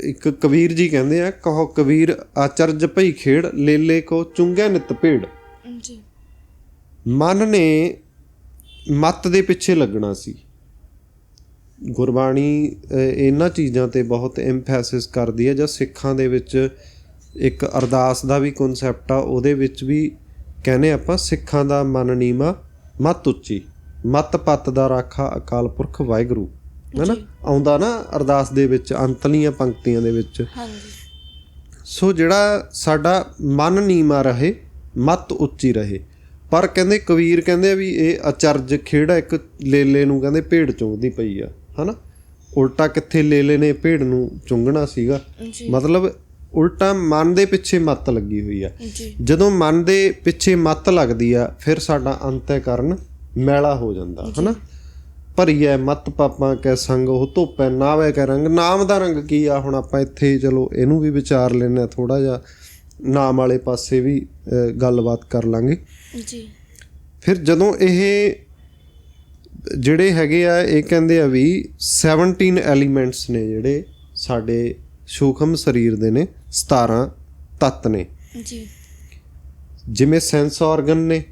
B: ਇੱਕ ਕਬੀਰ ਜੀ ਕਹਿੰਦੇ ਆ ਕਹੋ ਕਬੀਰ ਆਚਰਜ ਭਈ ਖੇੜ ਲੇਲੇ ਕੋ ਚੁੰਗਿਆ ਨਿਤ ਭੇੜ।
A: ਜੀ।
B: ਮਨ ਨੇ ਮਤ ਦੇ ਪਿੱਛੇ ਲੱਗਣਾ ਸੀ। ਗੁਰਬਾਣੀ ਇਹਨਾਂ ਚੀਜ਼ਾਂ ਤੇ ਬਹੁਤ ਐਮਫੈਸਿਸ ਕਰਦੀ ਹੈ ਜਾਂ ਸਿੱਖਾਂ ਦੇ ਵਿੱਚ ਇੱਕ ਅਰਦਾਸ ਦਾ ਵੀ ਕਨਸੈਪਟ ਆ ਉਹਦੇ ਵਿੱਚ ਵੀ ਕਹਿੰਦੇ ਆਪਾਂ ਸਿੱਖਾਂ ਦਾ ਮਨ ਨੀਮਾ ਮਤ ਉੱਚੀ। ਮਤ ਪੱਤ ਦਾ ਰਾਖਾ ਅਕਾਲ ਪੁਰਖ ਵਾਹਿਗੁਰੂ। ਹੈਨਾ ਆਉਂਦਾ ਨਾ ਅਰਦਾਸ ਦੇ ਵਿੱਚ ਅੰਤਲੀਆਂ ਪੰਕਤੀਆਂ ਦੇ ਵਿੱਚ।
A: ਹਾਂਜੀ।
B: ਸੋ ਜਿਹੜਾ ਸਾਡਾ ਮਨ ਨੀਮਾ ਰਹੇ ਮਤ ਉੱਚੀ ਰਹੇ। ਪਰ ਕਹਿੰਦੇ ਕਬੀਰ ਕਹਿੰਦੇ ਵੀ ਇਹ ਅਚਰਜ ਖੇੜਾ ਇੱਕ ਲੇਲੇ ਨੂੰ ਕਹਿੰਦੇ ਭੇਡ ਚੁੰਗਦੀ ਪਈ ਆ ਹਨਾ? ਉਲਟਾ ਕਿੱਥੇ ਲੇਲੇ ਨੇ ਭੇਡ ਨੂੰ ਚੁੰਗਣਾ ਸੀਗਾ? ਮਤਲਬ ਉਲਟਾ ਮਨ ਦੇ ਪਿੱਛੇ ਮੱਤ ਲੱਗੀ ਹੋਈ ਆ। ਜਦੋਂ ਮਨ ਦੇ ਪਿੱਛੇ ਮੱਤ ਲੱਗਦੀ ਆ ਫਿਰ ਸਾਡਾ ਅੰਤःਕਰਨ ਮੈਲਾ ਹੋ ਜਾਂਦਾ ਹਨਾ? ਭਰੀਐ ਮਤ ਪਾਪਾਂ ਕੈ ਸੰਗ ਉਹ ਧੋਪੈ ਨਾਵੇ ਕੈ ਰੰਗ। ਨਾਮ ਦਾ ਰੰਗ ਕੀ ਆ? ਹੁਣ ਆਪਾਂ ਇੱਥੇ ਚਲੋ ਇਹਨੂੰ ਵੀ ਵਿਚਾਰ ਲੈਨੇ ਆ ਥੋੜਾ ਜਿਹਾ। ਨਾਮ ਵਾਲੇ ਪਾਸੇ ਵੀ ਗੱਲਬਾਤ ਕਰ ਲਾਂਗੇ।
A: ਜੀ।
B: ਫਿਰ ਜਦੋਂ ਇਹ ਜਿਹੜੇ ਹੈਗੇ ਆ ਇਹ ਕਹਿੰਦੇ ਆ ਵੀ 17 ਐਲੀਮੈਂਟਸ ਨੇ ਜਿਹੜੇ ਸਾਡੇ ਸੂਖਮ ਸਰੀਰ ਦੇ ਨੇ 17 ਤੱਤ ਨੇ।
A: ਜੀ।
B: ਜਿਵੇਂ ਸੈਂਸ ਆਰਗਨ ਨੇ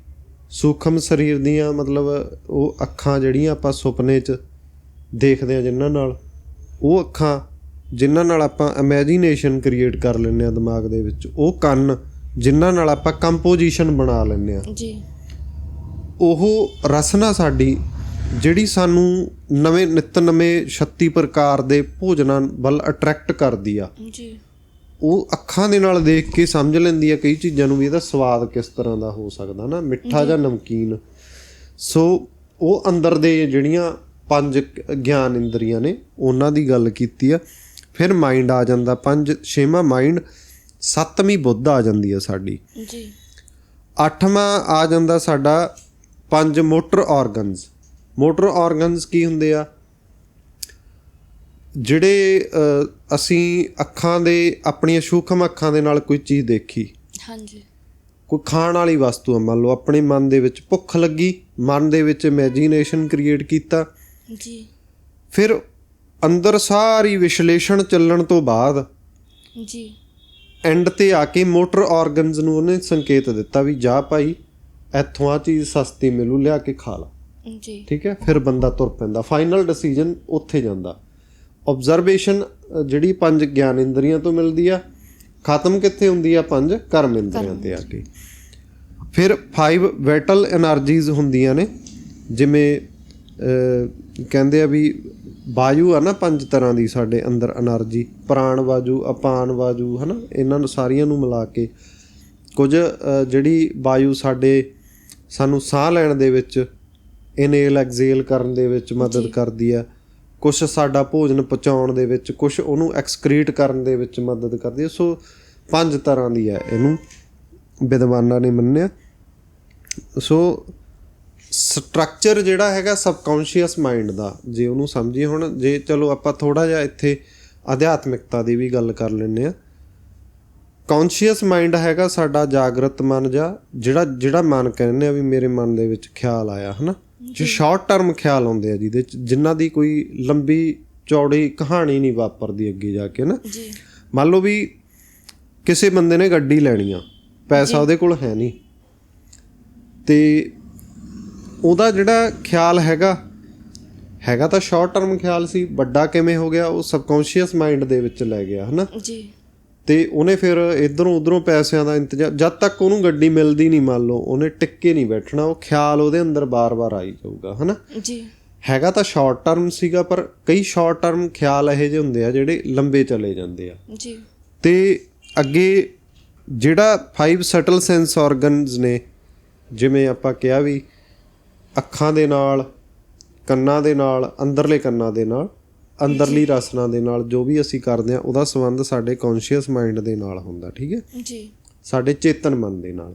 B: ਸੂਖਮ ਸਰੀਰ ਦੀਆਂ ਮਤਲਬ ਉਹ ਅੱਖਾਂ ਜਿਹੜੀਆਂ ਆਪਾਂ ਸੁਪਨੇ 'ਚ ਦੇਖਦੇ ਆ ਜਿਨ੍ਹਾਂ ਨਾਲ ਉਹ ਅੱਖਾਂ ਜਿਨ੍ਹਾਂ ਨਾਲ ਆਪਾਂ ਇਮੇਜਿਨੇਸ਼ਨ ਕ੍ਰੀਏਟ ਕਰ ਲੈਂਦੇ ਆ ਦਿਮਾਗ ਦੇ ਵਿੱਚ ਉਹ ਕੰਨ ਜਿਨ੍ਹਾਂ ਨਾਲ ਆਪਾਂ ਕੰਪੋਜੀਸ਼ਨ ਬਣਾ ਲੈਂਦੇ ਆ
A: ਜੀ।
B: ਉਹ ਰਸਨਾ ਸਾਡੀ ਜਿਹੜੀ ਸਾਨੂੰ ਨਵੇਂ ਨਿਤ ਨਵੇਂ 36 ਪ੍ਰਕਾਰ ਦੇ ਭੋਜਨਾਂ ਵੱਲ ਅਟਰੈਕਟ ਕਰਦੀ ਆ।
A: ਜੀ।
B: ਉਹ ਅੱਖਾਂ ਦੇ ਨਾਲ ਦੇਖ ਕੇ ਸਮਝ ਲੈਂਦੀ ਆ ਕਈ ਚੀਜ਼ਾਂ ਨੂੰ ਵੀ ਇਹਦਾ ਸਵਾਦ ਕਿਸ ਤਰ੍ਹਾਂ ਦਾ ਹੋ ਸਕਦਾ ਨਾ ਮਿੱਠਾ ਜਾਂ ਨਮਕੀਨ। ਸੋ ਉਹ ਅੰਦਰ ਦੇ ਜਿਹੜੀਆਂ ਪੰਜ ਗਿਆਨ ਇੰਦਰੀਆਂ ਨੇ ਉਹਨਾਂ ਦੀ ਗੱਲ ਕੀਤੀ ਆ। ਫਿਰ ਮਾਈਂਡ ਆ ਜਾਂਦਾ ਪੰਜ ਛੇਵਾਂ ਮਾਈਂਡ ਸੱਤਵੀਂ ਬੁੱਧ ਆ ਜਾਂਦੀ ਆ ਸਾਡੀ।
A: ਜੀ।
B: ਅੱਠਵਾਂ ਆ ਜਾਂਦਾ ਸਾਡਾ ਪੰਜ ਮੋਟਰ ਆਰਗਨਸ ਮੋਟਰ ਆਰਗਨਸ ਕੀ ਹੁੰਦੇ ਆ? ਜਿਹੜੇ ਅਸੀਂ ਅੱਖਾਂ ਦੇ ਆਪਣੀਆਂ ਸੂਖਮ ਅੱਖਾਂ ਦੇ ਨਾਲ ਕੋਈ ਚੀਜ਼ ਦੇਖੀ।
A: ਹਾਂਜੀ।
B: ਕੋਈ ਖਾਣ ਵਾਲੀ ਵਸਤੂ ਮੰਨ ਲਓ ਆਪਣੇ ਮਨ ਦੇ ਵਿੱਚ ਭੁੱਖ ਲੱਗੀ ਮਨ ਦੇ ਵਿੱਚ ਇਮੇਜਿਨੇਸ਼ਨ ਕ੍ਰੀਏਟ ਕੀਤਾ।
A: ਜੀ।
B: ਫਿਰ ਅੰਦਰ ਸਾਰੀ ਵਿਸ਼ਲੇਸ਼ਣ ਚੱਲਣ ਤੋਂ ਬਾਅਦ
A: ਜੀ।
B: ਐਂਡ ਤੇ ਆ ਕੇ ਮੋਟਰ ਆਰਗਨਸ ਨੂੰ ਉਹਨੇ ਸੰਕੇਤ ਦਿੱਤਾ ਵੀ ਜਾ ਭਾਈ ਇੱਥੋਂ ਆ ਚੀਜ਼ ਸਸਤੀ ਮਿਲੂ ਲਿਆ ਕੇ ਖਾ ਲਾ।
A: ਜੀ।
B: ਠੀਕ ਹੈ? ਫਿਰ ਬੰਦਾ ਤੁਰ ਪੈਂਦਾ। ਫਾਈਨਲ ਡਿਸੀਜਨ ਉੱਥੇ ਜਾਂਦਾ। ਆਬਜ਼ਰਵੇਸ਼ਨ ਜਿਹੜੀ ਪੰਜ ਗਿਆਨ ਇੰਦਰੀਆਂ ਤੋਂ ਮਿਲਦੀ ਆ। ਖਤਮ ਕਿੱਥੇ ਹੁੰਦੀ ਆ? ਪੰਜ ਕਰਮ ਇੰਦਰੀਆਂ ਤੇ ਆ ਕੇ। ਫਿਰ ਫਾਈਵ ਵੈਟਲ એનર્ਜੀਜ਼ ਹੁੰਦੀਆਂ ਨੇ ਜਿਵੇਂ ਕਹਿੰਦੇ ਆ ਵੀ ਵਾਯੂ ਆ ਨਾ ਪੰਜ ਤਰ੍ਹਾਂ ਦੀ ਸਾਡੇ ਅੰਦਰ એનર્ਜੀ ਪ੍ਰਾਣ ਵਾਯੂ ਅਪਾਨ ਵਾਯੂ ਹਨਾ? ਇਹਨਾਂ ਨੂੰ ਸਾਰੀਆਂ ਨੂੰ ਮਿਲਾ ਕੇ ਕੁਝ ਜਿਹੜੀ ਵਾਯੂ ਸਾਡੇ ਸਾਨੂੰ ਸਾਹ ਲੈਣ ਦੇ ਵਿੱਚ ਇਨਹੇਲ ਐਗਜ਼ੇਲ ਕਰਨ ਦੇ ਵਿੱਚ ਮਦਦ ਕਰਦੀ ਆ। ਕੁਛ ਸਾਡਾ ਭੋਜਨ ਪਚਾਉਣ ਦੇ ਵਿੱਚ, ਕੁਛ ਉਹਨੂੰ ਐਕਸਕ੍ਰੀਟ ਕਰਨ ਦੇ ਵਿੱਚ ਮਦਦ ਕਰਦੀ ਹੈ। ਸੋ ਪੰਜ ਤਰ੍ਹਾਂ ਦੀ ਹੈ ਇਹਨੂੰ, ਵਿਦਵਾਨਾਂ ਨੇ ਮੰਨਿਆ। ਸੋ ਸਟਰਕਚਰ ਜਿਹੜਾ ਹੈਗਾ ਸਬਕੌਂਸ਼ੀਅਸ ਮਾਈਂਡ ਦਾ, ਜੇ ਉਹਨੂੰ ਸਮਝੀਏ ਹੁਣ, ਜੇ ਚਲੋ ਆਪਾਂ ਥੋੜਾ ਜਿਹਾ ਇੱਥੇ ਅਧਿਆਤਮਿਕਤਾ ਦੀ ਵੀ ਗੱਲ ਕਰ ਲੈਂਦੇ ਆ ਕੌਨਸ਼ੀਅਸ ਮਾਈਂਡ ਹੈਗਾ ਸਾਡਾ ਜਾਗਰਤ ਮਨ ਜਾਂ ਜਿਹੜਾ ਜਿਹੜਾ ਮਨ ਕਹਿੰਦੇ ਆ ਵੀ ਮੇਰੇ ਮਨ ਦੇ ਵਿੱਚ ਖਿਆਲ ਆਇਆ, ਹਨਾ? ਜੋ ਸ਼ਾਰਟ ਟਰਮ ਖਿਆਲ ਆਉਂਦੇ ਆ ਜਿਹਦੇ ਚ ਜਿਨ੍ਹਾਂ ਦੀ ਕੋਈ ਲੰਬੀ ਚੌੜੀ ਕਹਾਣੀ ਨਹੀਂ ਵਾਪਰਦੀ ਅੱਗੇ ਜਾ ਕੇ ਨਾ।
A: ਜੀ।
B: ਮੰਨ ਲਓ ਵੀ ਕਿਸੇ ਬੰਦੇ ਨੇ ਗੱਡੀ ਲੈਣੀ ਆ ਪੈਸਾ ਉਹਦੇ ਕੋਲ ਹੈ ਨਹੀਂ। ਤੇ ਉਹਦਾ ਜਿਹੜਾ ਖਿਆਲ ਹੈਗਾ ਹੈਗਾ ਤਾਂ ਸ਼ਾਰਟ ਟਰਮ ਖਿਆਲ ਸੀ ਵੱਡਾ ਕਿਵੇਂ ਹੋ ਗਿਆ ਉਹ ਸਬਕੌਂਸ਼ੀਅਸ ਮਾਈਂਡ ਦੇ ਵਿੱਚ ਲੈ ਗਿਆ ਹਨਾ?
A: ਜੀ।
B: ਤੇ ਉਹਨੇ ਫਿਰ ਇਧਰੋਂ ਉਧਰੋਂ ਪੈਸਿਆਂ ਦਾ ਇੰਤਜ਼ਾਮ ਜਦ ਤੱਕ ਉਹਨੂੰ ਗੱਡੀ ਮਿਲਦੀ ਨਹੀਂ ਮੰਨ ਲਓ ਉਹਨੇ ਟਿੱਕੇ ਨਹੀਂ ਬੈਠਣਾ ਉਹ ਖਿਆਲ ਉਹਦੇ ਅੰਦਰ ਬਾਰ-ਬਾਰ ਆਈ ਜਾਊਗਾ ਹਨਾ?
A: ਜੀ।
B: ਹੈਗਾ ਤਾਂ ਸ਼ਾਰਟ ਟਰਮ ਸੀਗਾ ਪਰ ਕਈ ਸ਼ਾਰਟ ਟਰਮ ਖਿਆਲ ਇਹੋ ਜਿਹੇ ਹੁੰਦੇ ਆ ਜਿਹੜੇ ਲੰਬੇ ਚਲੇ ਜਾਂਦੇ ਆ।
A: ਜੀ।
B: ਤੇ ਅੱਗੇ ਜਿਹੜਾ 5 ਸਟਲ ਸੈਂਸ ਆਰਗਨਸ ਨੇ ਜਿਵੇਂ ਆਪਾਂ ਕਿਹਾ ਵੀ ਅੱਖਾਂ ਦੇ ਨਾਲ ਕੰਨਾਂ ਦੇ ਨਾਲ ਅੰਦਰਲੇ ਕੰਨਾਂ ਦੇ ਨਾਲ ਅੰਦਰਲੀ ਰਸਨਾ ਦੇ ਨਾਲ ਜੋ ਵੀ ਅਸੀਂ ਕਰਦੇ ਆ ਉਹਦਾ ਸੰਬੰਧ ਸਾਡੇ ਕੌਨਸ਼ੀਅਸ ਮਾਈਂਡ ਦੇ ਨਾਲ ਹੁੰਦਾ ਠੀਕ ਹੈ?
A: ਜੀ।
B: ਸਾਡੇ ਚੇਤਨ ਮਨ ਦੇ ਨਾਲ।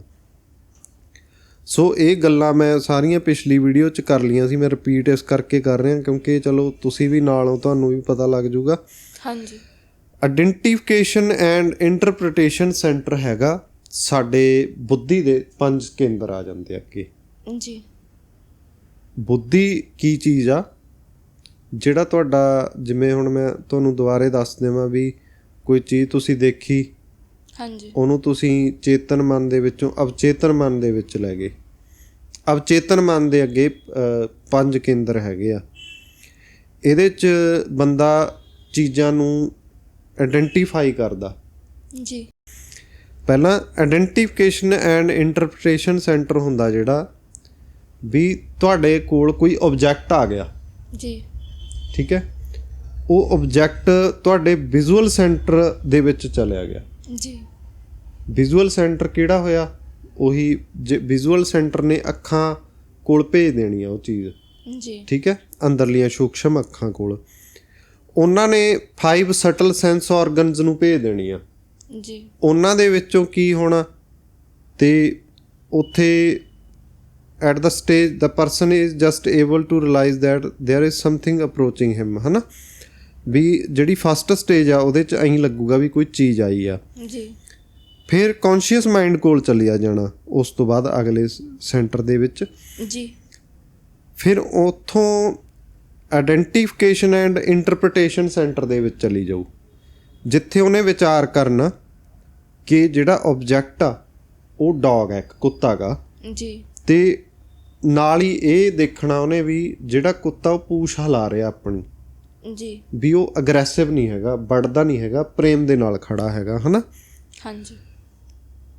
B: ਸੋ ਇਹ ਗੱਲਾਂ ਮੈਂ ਸਾਰੀਆਂ ਪਿਛਲੀ ਵੀਡੀਓ 'ਚ ਕਰ ਲੀਆਂ ਸੀ ਮੈਂ ਰਿਪੀਟ ਇਸ ਕਰਕੇ ਕਰ ਰਿਹਾ ਕਿਉਂਕਿ ਚਲੋ ਤੁਸੀਂ ਵੀ ਨਾਲ ਹੋ ਤੁਹਾਨੂੰ ਵੀ ਪਤਾ ਲੱਗ ਜਾਊਗਾ।
A: ਹਾਂਜੀ।
B: ਆਇਡੈਂਟੀਫਿਕੇਸ਼ਨ ਐਂਡ ਇੰਟਰਪ੍ਰੀਟੇਸ਼ਨ ਸੈਂਟਰ ਹੈਗਾ ਸਾਡੇ ਬੁੱਧੀ ਦੇ ਪੰਜ ਕੇਂਦਰ ਆ ਜਾਂਦੇ ਅੱਗੇ।
A: ਜੀ।
B: ਬੁੱਧੀ ਕੀ ਚੀਜ਼ ਆ? ਜਿਹੜਾ ਤੁਹਾਡਾ ਜਿਵੇਂ ਹੁਣ ਮੈਂ ਤੁਹਾਨੂੰ ਦੁਬਾਰੇ ਦੱਸ ਦੇਵਾਂ ਵੀ ਕੋਈ ਚੀਜ਼ ਤੁਸੀਂ ਦੇਖੀ
A: ਹਾਂਜੀ।
B: ਉਹਨੂੰ ਤੁਸੀਂ ਚੇਤਨ ਮਨ ਦੇ ਵਿੱਚੋਂ ਅਵਚੇਤਨ ਮਨ ਦੇ ਵਿੱਚ ਲੈ ਗਏ। ਅਵਚੇਤਨ ਮਨ ਦੇ ਅੱਗੇ ਪੰਜ ਕੇਂਦਰ ਹੈਗੇ ਆ। ਇਹਦੇ 'ਚ ਬੰਦਾ ਚੀਜ਼ਾਂ ਨੂੰ ਆਇਡੈਂਟੀਫਾਈ ਕਰਦਾ।
A: ਜੀ।
B: ਪਹਿਲਾਂ ਆਇਡੈਂਟੀਫਿਕੇਸ਼ਨ ਐਂਡ ਇੰਟਰਪ੍ਰੀਟੇਸ਼ਨ ਸੈਂਟਰ ਹੁੰਦਾ ਜਿਹੜਾ ਵੀ ਤੁਹਾਡੇ ਕੋਲ ਕੋਈ ਆਬਜੈਕਟ ਆ ਗਿਆ।
A: ਜੀ।
B: ਠੀਕ ਹੈ? ਉਹ ਆਬਜੈਕਟ ਤੁਹਾਡੇ ਵਿਜ਼ੂਅਲ ਸੈਂਟਰ ਦੇ ਵਿੱਚ ਚਲਿਆ ਗਿਆ।
A: ਜੀ।
B: ਵਿਜ਼ੂਅਲ ਸੈਂਟਰ ਕਿਹੜਾ ਹੋਇਆ? ਉਹੀ ਵਿਜ਼ੂਅਲ ਸੈਂਟਰ ਨੇ ਅੱਖਾਂ ਕੋਲ ਭੇਜ ਦੇਣੀ ਆ ਉਹ ਚੀਜ਼।
A: ਜੀ।
B: ਠੀਕ ਹੈ? ਅੰਦਰਲੀਆਂ ਸੂਖਸ਼ਮ ਅੱਖਾਂ ਕੋਲ। ਉਹਨਾਂ ਨੇ 5 ਸਟਲ ਸੈਂਸ ਆਰਗਨਸ ਨੂੰ ਭੇਜ ਦੇਣੀ ਆ
A: ਜੀ।
B: ਉਹਨਾਂ ਦੇ ਵਿੱਚੋਂ ਕੀ ਹੋਣਾ? ਤੇ ਉੱਥੇ at the stage the person is just able to realise that there is something approaching him ਹਨਾ ਵੀ ਜਿਹੜੀ ਫਸਟ ਸਟੇਜ ਆ ਉਹਦੇ ਚ ਐਂ ਲੱਗੂਗਾ ਵੀ ਕੋਈ ਚੀਜ਼ ਆਈ ਆ
A: ਜੀ
B: ਫਿਰ ਕੌਨਸ਼ੀਅਸ ਮਾਈਂਡ ਕੋਲ ਚਲੀ ਆ ਜਾਣਾ ਉਸ ਤੋਂ ਬਾਅਦ ਅਗਲੇ ਸੈਂਟਰ ਦੇ ਵਿੱਚ
A: ਜੀ
B: ਫਿਰ ਉਥੋਂ ਆਇਡੈਂਟੀਫਿਕੇਸ਼ਨ ਐਂਡ ਇੰਟਰਪ੍ਰੀਟੇਸ਼ਨ ਸੈਂਟਰ ਦੇ ਵਿੱਚ ਚਲੀ ਜਾਊ ਜਿੱਥੇ ਉਹਨੇ ਵਿਚਾਰ ਕਰਨਾ ਕਿ ਜਿਹੜਾ ਆਬਜੈਕਟ ਆ ਉਹ ਡੌਗ ਹੈ ਇੱਕ ਕੁੱਤਾ ਗਾ
A: ਜੀ
B: ਤੇ ਨਾਲ ਹੀ ਇਹ ਦੇਖਣਾ ਉਹਨੇ ਵੀ ਜਿਹੜਾ ਕੁੱਤਾ ਉਹ ਪੂਛ ਹਿਲਾ ਰਿਹਾ ਆਪਣੀ।
A: ਜੀ।
B: ਵੀ ਉਹ ਅਗਰੈਸਿਵ ਨਹੀਂ ਹੈਗਾ ਵੱਢਦਾ ਨਹੀਂ ਹੈਗਾ ਪ੍ਰੇਮ ਦੇ ਨਾਲ ਖੜਾ ਹੈਗਾ ਹਨਾ?
A: ਹਾਂਜੀ।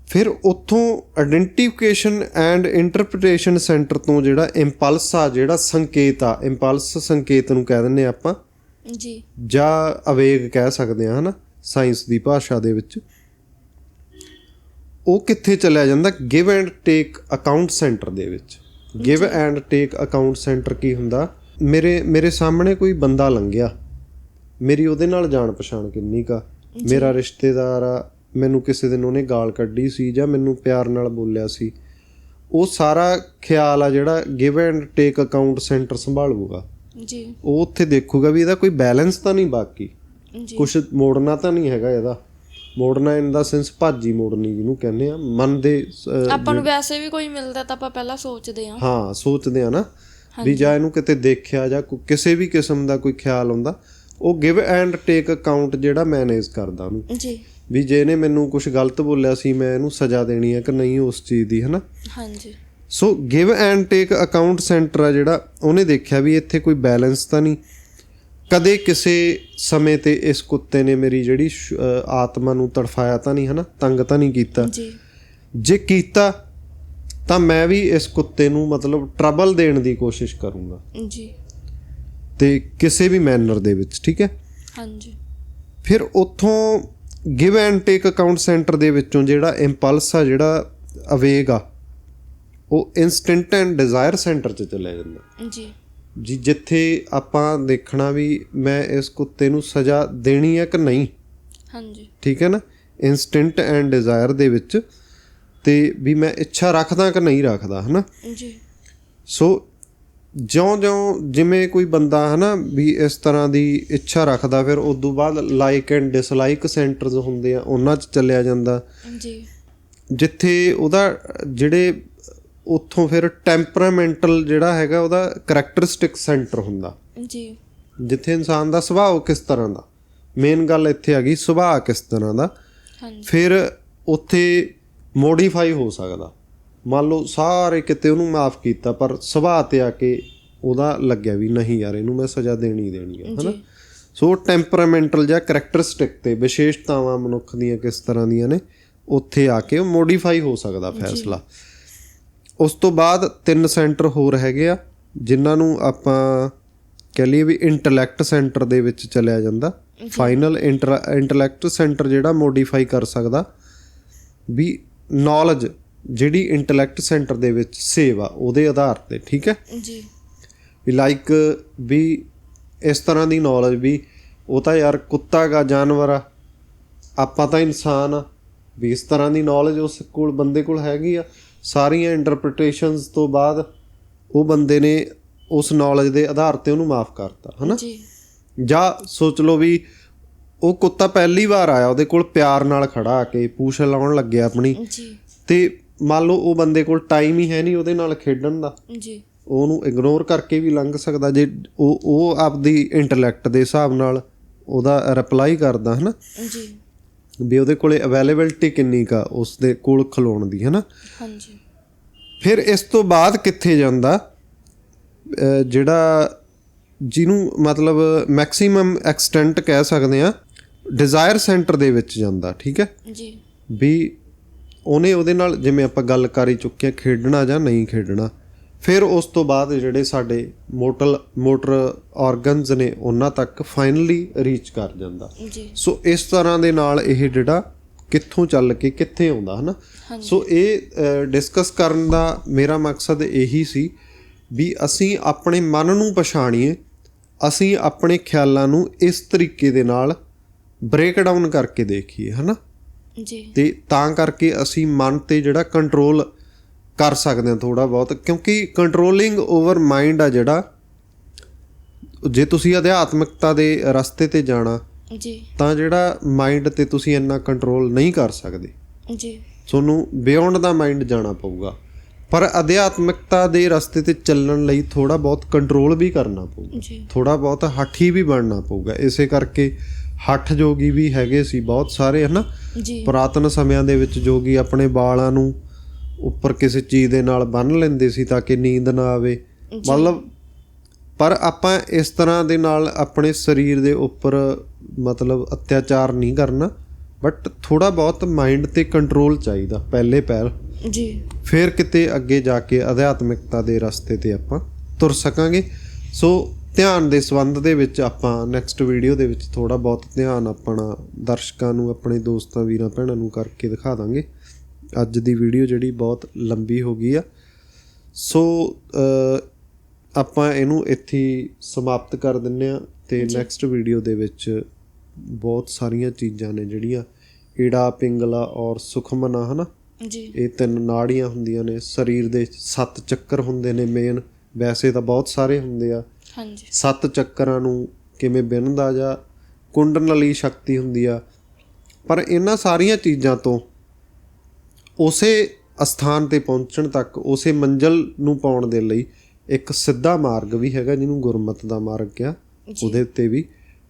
B: ਫਿਰ ਉੱਥੋਂ ਆਇਡੈਂਟੀਫਿਕੇਸ਼ਨ ਐਂਡ ਇੰਟਰਪ੍ਰੀਟੇਸ਼ਨ ਸੈਂਟਰ ਤੋਂ ਜਿਹੜਾ ਇੰਪਲਸ ਆ ਜਿਹੜਾ ਸੰਕੇਤ ਆ ਇੰਪਲਸ ਸੰਕੇਤ ਨੂੰ ਕਹਿ ਦਿੰਦੇ ਆ ਆਪਾਂ।
A: ਜੀ।
B: ਜਾਂ ਅਵੇਗ ਕਹਿ ਸਕਦੇ ਆ ਹਨਾ? ਸਾਇੰਸ ਦੀ ਭਾਸ਼ਾ ਦੇ ਵਿੱਚ। ਉਹ ਕਿੱਥੇ ਚਲਿਆ ਜਾਂਦਾ? Give and take account centre ਦੇ ਵਿੱਚ। Give and take account centre ਕੀ ਹੁੰਦਾ? ਮੇਰੇ ਮੇਰੇ ਸਾਹਮਣੇ ਕੋਈ ਬੰਦਾ ਲੰਘਿਆ। ਮੇਰੀ ਉਹਦੇ ਨਾਲ ਜਾਣ ਪਛਾਣ ਕਿੰਨੀ ਕਾ ਮੇਰਾ ਰਿਸ਼ਤੇਦਾਰ ਆ ਮੈਨੂੰ ਕਿਸੇ ਦਿਨ ਉਹਨੇ ਗਾਲ ਕੱਢੀ ਸੀ ਜਾਂ ਮੈਨੂੰ ਪਿਆਰ ਨਾਲ ਬੋਲਿਆ ਸੀ। ਉਹ ਸਾਰਾ ਖਿਆਲ ਆ ਜਿਹੜਾ give and take account centre ਸੰਭਾਲੂਗਾ।
A: ਜੀ।
B: ਉਹ ਉੱਥੇ ਦੇਖੂਗਾ ਵੀ ਇਹਦਾ ਕੋਈ ਬੈਲੈਂਸ ਤਾਂ ਨਹੀਂ ਬਾਕੀ।
A: ਜੀ।
B: ਕੁਝ ਮੋੜਨਾ ਤਾਂ ਨਹੀਂ ਹੈਗਾ ਇਹਦਾ। ਮੋੜਨਾ ਇਨ ਦਾ ਸੈਂਸ ਭਾਜੀ ਮੋੜਨੀ ਜਿਹਨੂੰ ਕਹਿੰਦੇ ਆ ਮਨ ਦੇ
A: ਆਪਾਂ ਨੂੰ ਵੈਸੇ ਵੀ ਕੋਈ ਮਿਲਦਾ ਤਾਂ ਆਪਾਂ ਪਹਿਲਾਂ ਸੋਚਦੇ ਹਾਂ।
B: ਹਾਂ ਸੋਚਦੇ ਆ ਨਾ ਵੀ ਜਾਂ ਇਹਨੂੰ ਕਿਤੇ ਦੇਖਿਆ ਜਾਂ ਕਿਸੇ ਵੀ ਕਿਸਮ ਦਾ ਕੋਈ ਖਿਆਲ ਆਉਂਦਾ ਉਹ ਗਿਵ ਐਂਡ ਟੇਕ ਅਕਾਊਂਟ ਜਿਹੜਾ ਮੈਨੇਜ ਕਰਦਾ ਉਹਨੂੰ।
A: ਜੀ।
B: ਵੀ ਜੇ ਇਹਨੇ ਮੈਨੂੰ ਕੁਝ ਗਲਤ ਬੋਲਿਆ ਸੀ ਮੈਂ ਇਹਨੂੰ ਸਜ਼ਾ ਦੇਣੀ ਹੈ ਕਿ ਨਹੀਂ ਉਸ ਚੀਜ਼ ਦੀ ਹਨਾ?
A: ਹਾਂਜੀ।
B: So give and take account centre ਆ ਜਿਹੜਾ ਉਹਨੇ ਦੇਖਿਆ ਵੀ ਇੱਥੇ ਕੋਈ ਬੈਲੈਂਸ ਤਾਂ ਨਹੀਂ। ਕਦੇ ਕਿਸੇ ਸਮੇਂ ਤੇ ਇਸ ਕੁੱਤੇ ਨੇ ਮੇਰੀ ਜਿਹੜੀ ਆਤਮਾ ਨੂੰ ਤੜਫਾਇਆ ਤਾਂ ਨਹੀਂ ਹਨਾ? ਤੰਗ ਤਾਂ ਨਹੀਂ ਕੀਤਾ।
A: ਜੀ।
B: ਜੇ ਕੀਤਾ ਤਾਂ ਮੈਂ ਵੀ ਇਸ ਕੁੱਤੇ ਨੂੰ ਮਤਲਬ ਟਰਬਲ ਦੇਣ ਦੀ ਕੋਸ਼ਿਸ਼ ਕਰੂੰਗਾ।
A: ਜੀ।
B: ਤੇ ਕਿਸੇ ਵੀ ਮੈਨਰ ਦੇ ਵਿੱਚ ਠੀਕ ਹੈ?
A: ਹਾਂਜੀ।
B: ਫਿਰ ਉੱਥੋਂ give and take account centre ਦੇ ਵਿੱਚੋਂ ਜਿਹੜਾ ਇੰਪਲਸ ਆ ਜਿਹੜਾ ਅਵੇਗ ਆ ਉਹ ਇਨਸਟੈਂਟ ਐਂਡ ਡਿਜ਼ਾਇਰ ਸੈਂਟਰ 'ਚ ਚਲਿਆ ਜਾਂਦਾ।
A: ਜੀ।
B: ਜੀ ਜਿੱਥੇ ਆਪਾਂ ਦੇਖਣਾ ਵੀ ਮੈਂ ਇਸ ਕੁੱਤੇ ਨੂੰ ਸਜ਼ਾ ਦੇਣੀ ਹੈ ਕਿ ਨਹੀਂ?
A: ਹਾਂਜੀ।
B: ਠੀਕ ਹੈ ਨਾ? ਇਨਸਟੈਂਟ ਐਂਡ ਡਿਜ਼ਾਇਰ ਦੇ ਵਿੱਚ ਤੇ ਵੀ ਮੈਂ ਇੱਛਾ ਰੱਖਦਾ ਕਿ ਨਹੀਂ ਰੱਖਦਾ ਹਨਾ?
A: ਜੀ।
B: ਸੋ ਜਿਉਂ-ਜਿਉਂ ਜਿਵੇਂ ਕੋਈ ਬੰਦਾ ਹਨਾ ਵੀ ਇਸ ਤਰ੍ਹਾਂ ਦੀ ਇੱਛਾ ਰੱਖਦਾ ਫਿਰ ਉਸ ਤੋਂ ਬਾਅਦ ਲਾਈਕ ਐਂਡ ਡਿਸਲਾਈਕ ਸੈਂਟਰਸ ਹੁੰਦੇ ਆ ਉਹਨਾਂ 'ਚ ਚੱਲਿਆ ਜਾਂਦਾ।
A: ਜੀ।
B: ਜਿੱਥੇ ਉਹਦਾ ਜਿਹੜੇ ਉੱਥੋਂ ਫਿਰ ਟੈਂਪਰਾਮੈਂਟਲ ਜਿਹੜਾ ਹੈਗਾ ਉਹਦਾ ਕਰੈਕਟਰਿਸਟਿਕ ਸੈਂਟਰ ਹੁੰਦਾ।
A: ਜੀ।
B: ਜਿੱਥੇ ਇਨਸਾਨ ਦਾ ਸੁਭਾਅ ਕਿਸ ਤਰ੍ਹਾਂ ਦਾ। ਮੇਨ ਗੱਲ ਇੱਥੇ ਆ ਗਈ ਸੁਭਾਅ ਕਿਸ ਤਰ੍ਹਾਂ ਦਾ।
A: ਹਾਂਜੀ।
B: ਫਿਰ ਉੱਥੇ ਮੋਡੀਫਾਈ ਹੋ ਸਕਦਾ। ਮੰਨ ਲਓ ਸਾਰੇ ਕਿਤੇ ਉਹਨੂੰ ਮਾਫ ਕੀਤਾ ਪਰ ਸੁਭਾਅ ਤੇ ਆ ਕੇ ਉਹਦਾ ਲੱਗਿਆ ਵੀ ਨਹੀਂ ਯਾਰ ਇਹਨੂੰ ਮੈਂ ਸਜ਼ਾ ਦੇਣੀ ਦੇਣੀ ਹੈ ਹਨਾ? ਸੋ ਟੈਂਪਰਾਮੈਂਟਲ ਜਾਂ ਕਰੈਕਟਰਿਸਟਿਕ ਤੇ ਵਿਸ਼ੇਸ਼ਤਾਵਾਂ ਮਨੁੱਖ ਦੀਆਂ ਕਿਸ ਤਰ੍ਹਾਂ ਦੀਆਂ ਨੇ ਉੱਥੇ ਆ ਕੇ ਮੋਡੀਫਾਈ ਹੋ ਸਕਦਾ ਫੈਸਲਾ। ਉਸ ਤੋਂ ਬਾਅਦ ਤਿੰਨ ਸੈਂਟਰ ਹੋਰ ਹੈਗੇ ਆ ਜਿਨ੍ਹਾਂ ਨੂੰ ਆਪਾਂ ਕਹ ਲਈਏ ਵੀ ਇੰਟੈਲੈਕਟ ਸੈਂਟਰ ਦੇ ਵਿੱਚ ਚਲਿਆ ਜਾਂਦਾ। ਫਾਈਨਲ ਇੰਟੈਲੈਕਟ ਸੈਂਟਰ ਜਿਹੜਾ ਮੋਡੀਫਾਈ ਕਰ ਸਕਦਾ ਵੀ ਨੌਲੇਜ ਜਿਹੜੀ ਇੰਟੈਲੈਕਟ ਸੈਂਟਰ ਦੇ ਵਿੱਚ ਸੇਵਾ ਉਹਦੇ ਆਧਾਰ ਤੇ ਠੀਕ ਹੈ?
A: ਜੀ।
B: ਵੀ ਲਾਈਕ ਵੀ ਇਸ ਤਰ੍ਹਾਂ ਦੀ ਨੌਲੇਜ ਵੀ ਉਹ ਤਾਂ ਯਾਰ ਕੁੱਤਾ ਗਾ ਜਾਨਵਰ ਆ। ਆਪਾਂ ਤਾਂ ਇਨਸਾਨ ਆ। ਵੀ ਇਸ ਤਰ੍ਹਾਂ ਦੀ ਨੌਲੇਜ ਉਸ ਕੋਲ ਬੰਦੇ ਕੋਲ ਹੈਗੀ ਆ। ਸਾਰੀਆਂ ਇੰਟਰਪ੍ਰੀਟੇਸ਼ਨਸ ਤੋਂ ਬਾਅਦ ਉਹ ਬੰਦੇ ਨੇ ਉਸ ਨੌਲੇਜ ਦੇ ਆਧਾਰ ਤੇ ਉਹਨੂੰ ਮਾਫ ਕਰਤਾ ਹਨਾ?
A: ਜੀ।
B: ਜਾਂ ਸੋਚ ਲਓ ਵੀ ਉਹ ਕੁੱਤਾ ਪਹਿਲੀ ਵਾਰ ਆਇਆ ਉਹਦੇ ਕੋਲ ਪਿਆਰ ਨਾਲ ਖੜਾ ਆ ਕੇ ਪੂਛ ਲਾਉਣ ਲੱਗਿਆ ਆਪਣੀ।
A: ਜੀ।
B: ਤੇ ਮੰਨ ਲਓ ਉਹ ਬੰਦੇ ਕੋਲ ਟਾਈਮ ਹੀ ਹੈ ਨਹੀਂ ਉਹਦੇ ਨਾਲ ਖੇਡਣ ਦਾ।
A: ਜੀ।
B: ਉਹਨੂੰ ਇਗਨੋਰ ਕਰਕੇ ਵੀ ਲੰਘ ਸਕਦਾ ਜੇ ਉਹ ਉਹ ਆਪਦੀ ਇੰਟੈਲੈਕਟ ਦੇ ਹਿਸਾਬ ਨਾਲ ਉਹਦਾ ਰਿਪਲਾਈ ਕਰਦਾ ਹਨਾ?
A: ਜੀ।
B: ਵੀ ਉਹਦੇ ਕੋਲੇ ਅਵੇਲੇਬਿਲਟੀ ਕਿੰਨੀ ਕਾ ਉਸ ਦੇ ਕੋਲ ਖਲੋਣ ਦੀ ਹਨਾ?
A: ਹਾਂਜੀ।
B: ਫਿਰ ਇਸ ਤੋਂ ਬਾਅਦ ਕਿੱਥੇ ਜਾਂਦਾ? ਜਿਹੜਾ ਜਿਹਨੂੰ ਮਤਲਬ ਮੈਕਸਿਮਮ ਐਕਸਟੈਂਟ ਕਹਿ ਸਕਦੇ ਆ ਡਿਜ਼ਾਇਰ ਸੈਂਟਰ ਦੇ ਵਿੱਚ ਜਾਂਦਾ ਠੀਕ ਹੈ?
A: ਜੀ।
B: ਵੀ ਉਹਨੇ ਉਹਦੇ ਨਾਲ ਜਿਵੇਂ ਆਪਾਂ ਗੱਲ ਕਰ ਹੀ ਚੁੱਕੇ ਹਾਂ ਖੇਡਣਾ ਜਾਂ ਨਹੀਂ ਖੇਡਣਾ ਫਿਰ ਉਸ ਤੋਂ ਬਾਅਦ ਜਿਹੜੇ ਸਾਡੇ ਮੋਟਲ ਮੋਟਰ ਆਰਗਨਸ ਨੇ ਉਹਨਾਂ ਤੱਕ ਫਾਈਨਲੀ ਰੀਚ ਕਰ ਜਾਂਦਾ।
A: ਜੀ।
B: ਸੋ ਇਸ ਤਰ੍ਹਾਂ ਦੇ ਨਾਲ ਇਹ ਜਿਹੜਾ ਕਿੱਥੋਂ ਚੱਲ ਕੇ ਕਿੱਥੇ ਆਉਂਦਾ ਹਨਾ? ਸੋ ਇਹ ਡਿਸਕਸ ਕਰਨ ਦਾ ਮੇਰਾ ਮਕਸਦ ਇਹੀ ਸੀ ਵੀ ਅਸੀਂ ਆਪਣੇ ਮਨ ਨੂੰ ਪਛਾਣੀਏ ਅਸੀਂ ਆਪਣੇ ਖਿਆਲਾਂ ਨੂੰ ਇਸ ਤਰੀਕੇ ਦੇ ਨਾਲ ਬ੍ਰੇਕ ਡਾਊਨ ਕਰਕੇ ਦੇਖੀਏ ਹਨਾ?
A: ਜੀ।
B: ਤੇ ਤਾਂ ਕਰਕੇ ਅਸੀਂ ਮਨ ਤੇ ਜਿਹੜਾ ਕੰਟਰੋਲ ਕਰ ਸਕਦੇ ਹਾਂ ਥੋੜਾ ਬਹੁਤ ਕਿਉਂਕਿ ਕੰਟਰੋਲਿੰਗ ਓਵਰ ਮਾਈਂਡ ਆ ਜਿਹੜਾ ਜੇ ਤੁਸੀਂ ਅਧਿਆਤਮਿਕਤਾ ਦੇ ਰਸਤੇ ਤੇ ਜਾਣਾ
A: ਜੀ।
B: ਤਾਂ ਜਿਹੜਾ ਮਾਈਂਡ ਤੇ ਤੁਸੀਂ ਇੰਨਾ ਕੰਟਰੋਲ ਨਹੀਂ ਕਰ ਸਕਦੇ।
A: ਜੀ।
B: ਤੁਹਾਨੂੰ ਬਿਯੋਂਡ ਦਾ ਮਾਈਂਡ ਜਾਣਾ ਪਊਗਾ। ਪਰ ਅਧਿਆਤਮਿਕਤਾ ਦੇ ਰਸਤੇ ਤੇ ਚੱਲਣ ਲਈ ਥੋੜਾ ਬਹੁਤ ਕੰਟਰੋਲ ਵੀ ਕਰਨਾ ਪਊਗਾ।
A: ਜੀ।
B: ਥੋੜਾ ਬਹੁਤ ਹੱਠੀ ਵੀ ਬਣਨਾ ਪਊਗਾ। ਇਸੇ ਕਰਕੇ ਹੱਠ ਜੋਗੀ ਵੀ ਹੈਗੇ ਸੀ ਬਹੁਤ ਸਾਰੇ ਹਨਾ?
A: ਜੀ।
B: ਪੁਰਾਤਨ ਸਮਿਆਂ ਦੇ ਵਿੱਚ ਜੋਗੀ ਆਪਣੇ ਵਾਲਾਂ ਨੂੰ ਉੱਪਰ ਕਿਸੇ ਚੀਜ਼ ਦੇ ਨਾਲ ਬੰਨ੍ਹ ਲੈਂਦੇ ਸੀ ਤਾਂ ਕਿ ਨੀਂਦ ਨਾ ਆਵੇ। ਮਤਲਬ ਪਰ ਆਪਾਂ ਇਸ ਤਰ੍ਹਾਂ ਦੇ ਨਾਲ ਆਪਣੇ ਸਰੀਰ ਦੇ ਉੱਪਰ ਮਤਲਬ ਅਤਿਆਚਾਰ ਨਹੀਂ ਕਰਨਾ ਬਟ ਥੋੜਾ ਬਹੁਤ ਮਾਈਂਡ ਤੇ ਕੰਟਰੋਲ ਚਾਹੀਦਾ ਪਹਿਲੇ ਪਹਿਲ
A: ਜੀ।
B: ਫਿਰ ਕਿਤੇ ਅੱਗੇ ਜਾ ਕੇ ਅਧਿਆਤਮਿਕਤਾ ਦੇ ਰਸਤੇ ਤੇ ਆਪਾਂ ਤੁਰ ਸਕਾਂਗੇ। ਸੋ ਧਿਆਨ ਦੇ ਸੰਬੰਧ ਦੇ ਵਿੱਚ ਆਪਾਂ ਨੈਕਸਟ ਵੀਡੀਓ ਦੇ ਵਿੱਚ ਥੋੜਾ ਬਹੁਤ ਧਿਆਨ ਆਪਣਾ ਦਰਸ਼ਕਾਂ ਨੂੰ ਆਪਣੇ ਦੋਸਤਾਂ ਵੀਰਾਂ ਭੈਣਾਂ ਨੂੰ ਕਰਕੇ ਦਿਖਾ ਦਾਂਗੇ। ਅੱਜ ਦੀ ਵੀਡੀਓ ਜਿਹੜੀ ਬਹੁਤ ਲੰਬੀ ਹੋ ਗਈ ਆ। ਸੋ ਆਪਾਂ ਇਹਨੂੰ ਇੱਥੇ ਸਮਾਪਤ ਕਰ ਦਿੰਨੇ ਆ ਤੇ ਨੈਕਸਟ ਵੀਡੀਓ ਦੇ ਵਿੱਚ ਬਹੁਤ ਸਾਰੀਆਂ ਚੀਜ਼ਾਂ ਨੇ ਜਿਹੜੀਆਂ ਈੜਾ ਪਿੰਗਲਾ ਔਰ ਸੁਖਮਨਾ ਹਨਾ?
A: ਜੀ।
B: ਇਹ ਤਿੰਨ ਨਾੜੀਆਂ ਹੁੰਦੀਆਂ ਨੇ ਸਰੀਰ ਦੇ ਸੱਤ ਚੱਕਰ ਹੁੰਦੇ ਨੇ ਮੇਨ ਵੈਸੇ ਤਾਂ ਬਹੁਤ ਸਾਰੇ ਹੁੰਦੇ ਆ।
A: ਹਾਂਜੀ।
B: ਸੱਤ ਚੱਕਰਾਂ ਨੂੰ ਕਿਵੇਂ ਬਿਨਦਾ ਜਾਂ ਕੁੰਡਨਲੀ ਸ਼ਕਤੀ ਹੁੰਦੀ ਆ। ਪਰ ਇਹਨਾਂ ਸਾਰੀਆਂ ਚੀਜ਼ਾਂ ਤੋਂ ਉਸੇ ਅਸਥਾਨ ਤੇ ਪਹੁੰਚਣ ਤੱਕ ਉਸੇ ਮੰਜ਼ਲ ਨੂੰ ਪਾਉਣ ਦੇ ਲਈ ਇੱਕ ਸਿੱਧਾ ਮਾਰਗ ਵੀ ਹੈਗਾ ਜਿਹਨੂੰ ਗੁਰਮਤ ਦਾ ਮਾਰਗ ਆ ਉਹਦੇ ਉੱਤੇ ਵੀ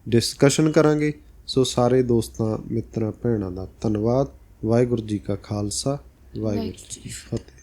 B: ਡਿਸਕਸ਼ਨ ਕਰਾਂਗੇ। ਸੋ ਸਾਰੇ ਦੋਸਤਾਂ ਮਿੱਤਰਾਂ ਭੈਣਾਂ ਦਾ ਧੰਨਵਾਦ। ਵਾਹਿਗੁਰੂ ਜੀ ਕਾ ਖਾਲਸਾ ਵਾਹਿਗੁਰੂ ਜੀ ਕੀ ਫਤਿਹ।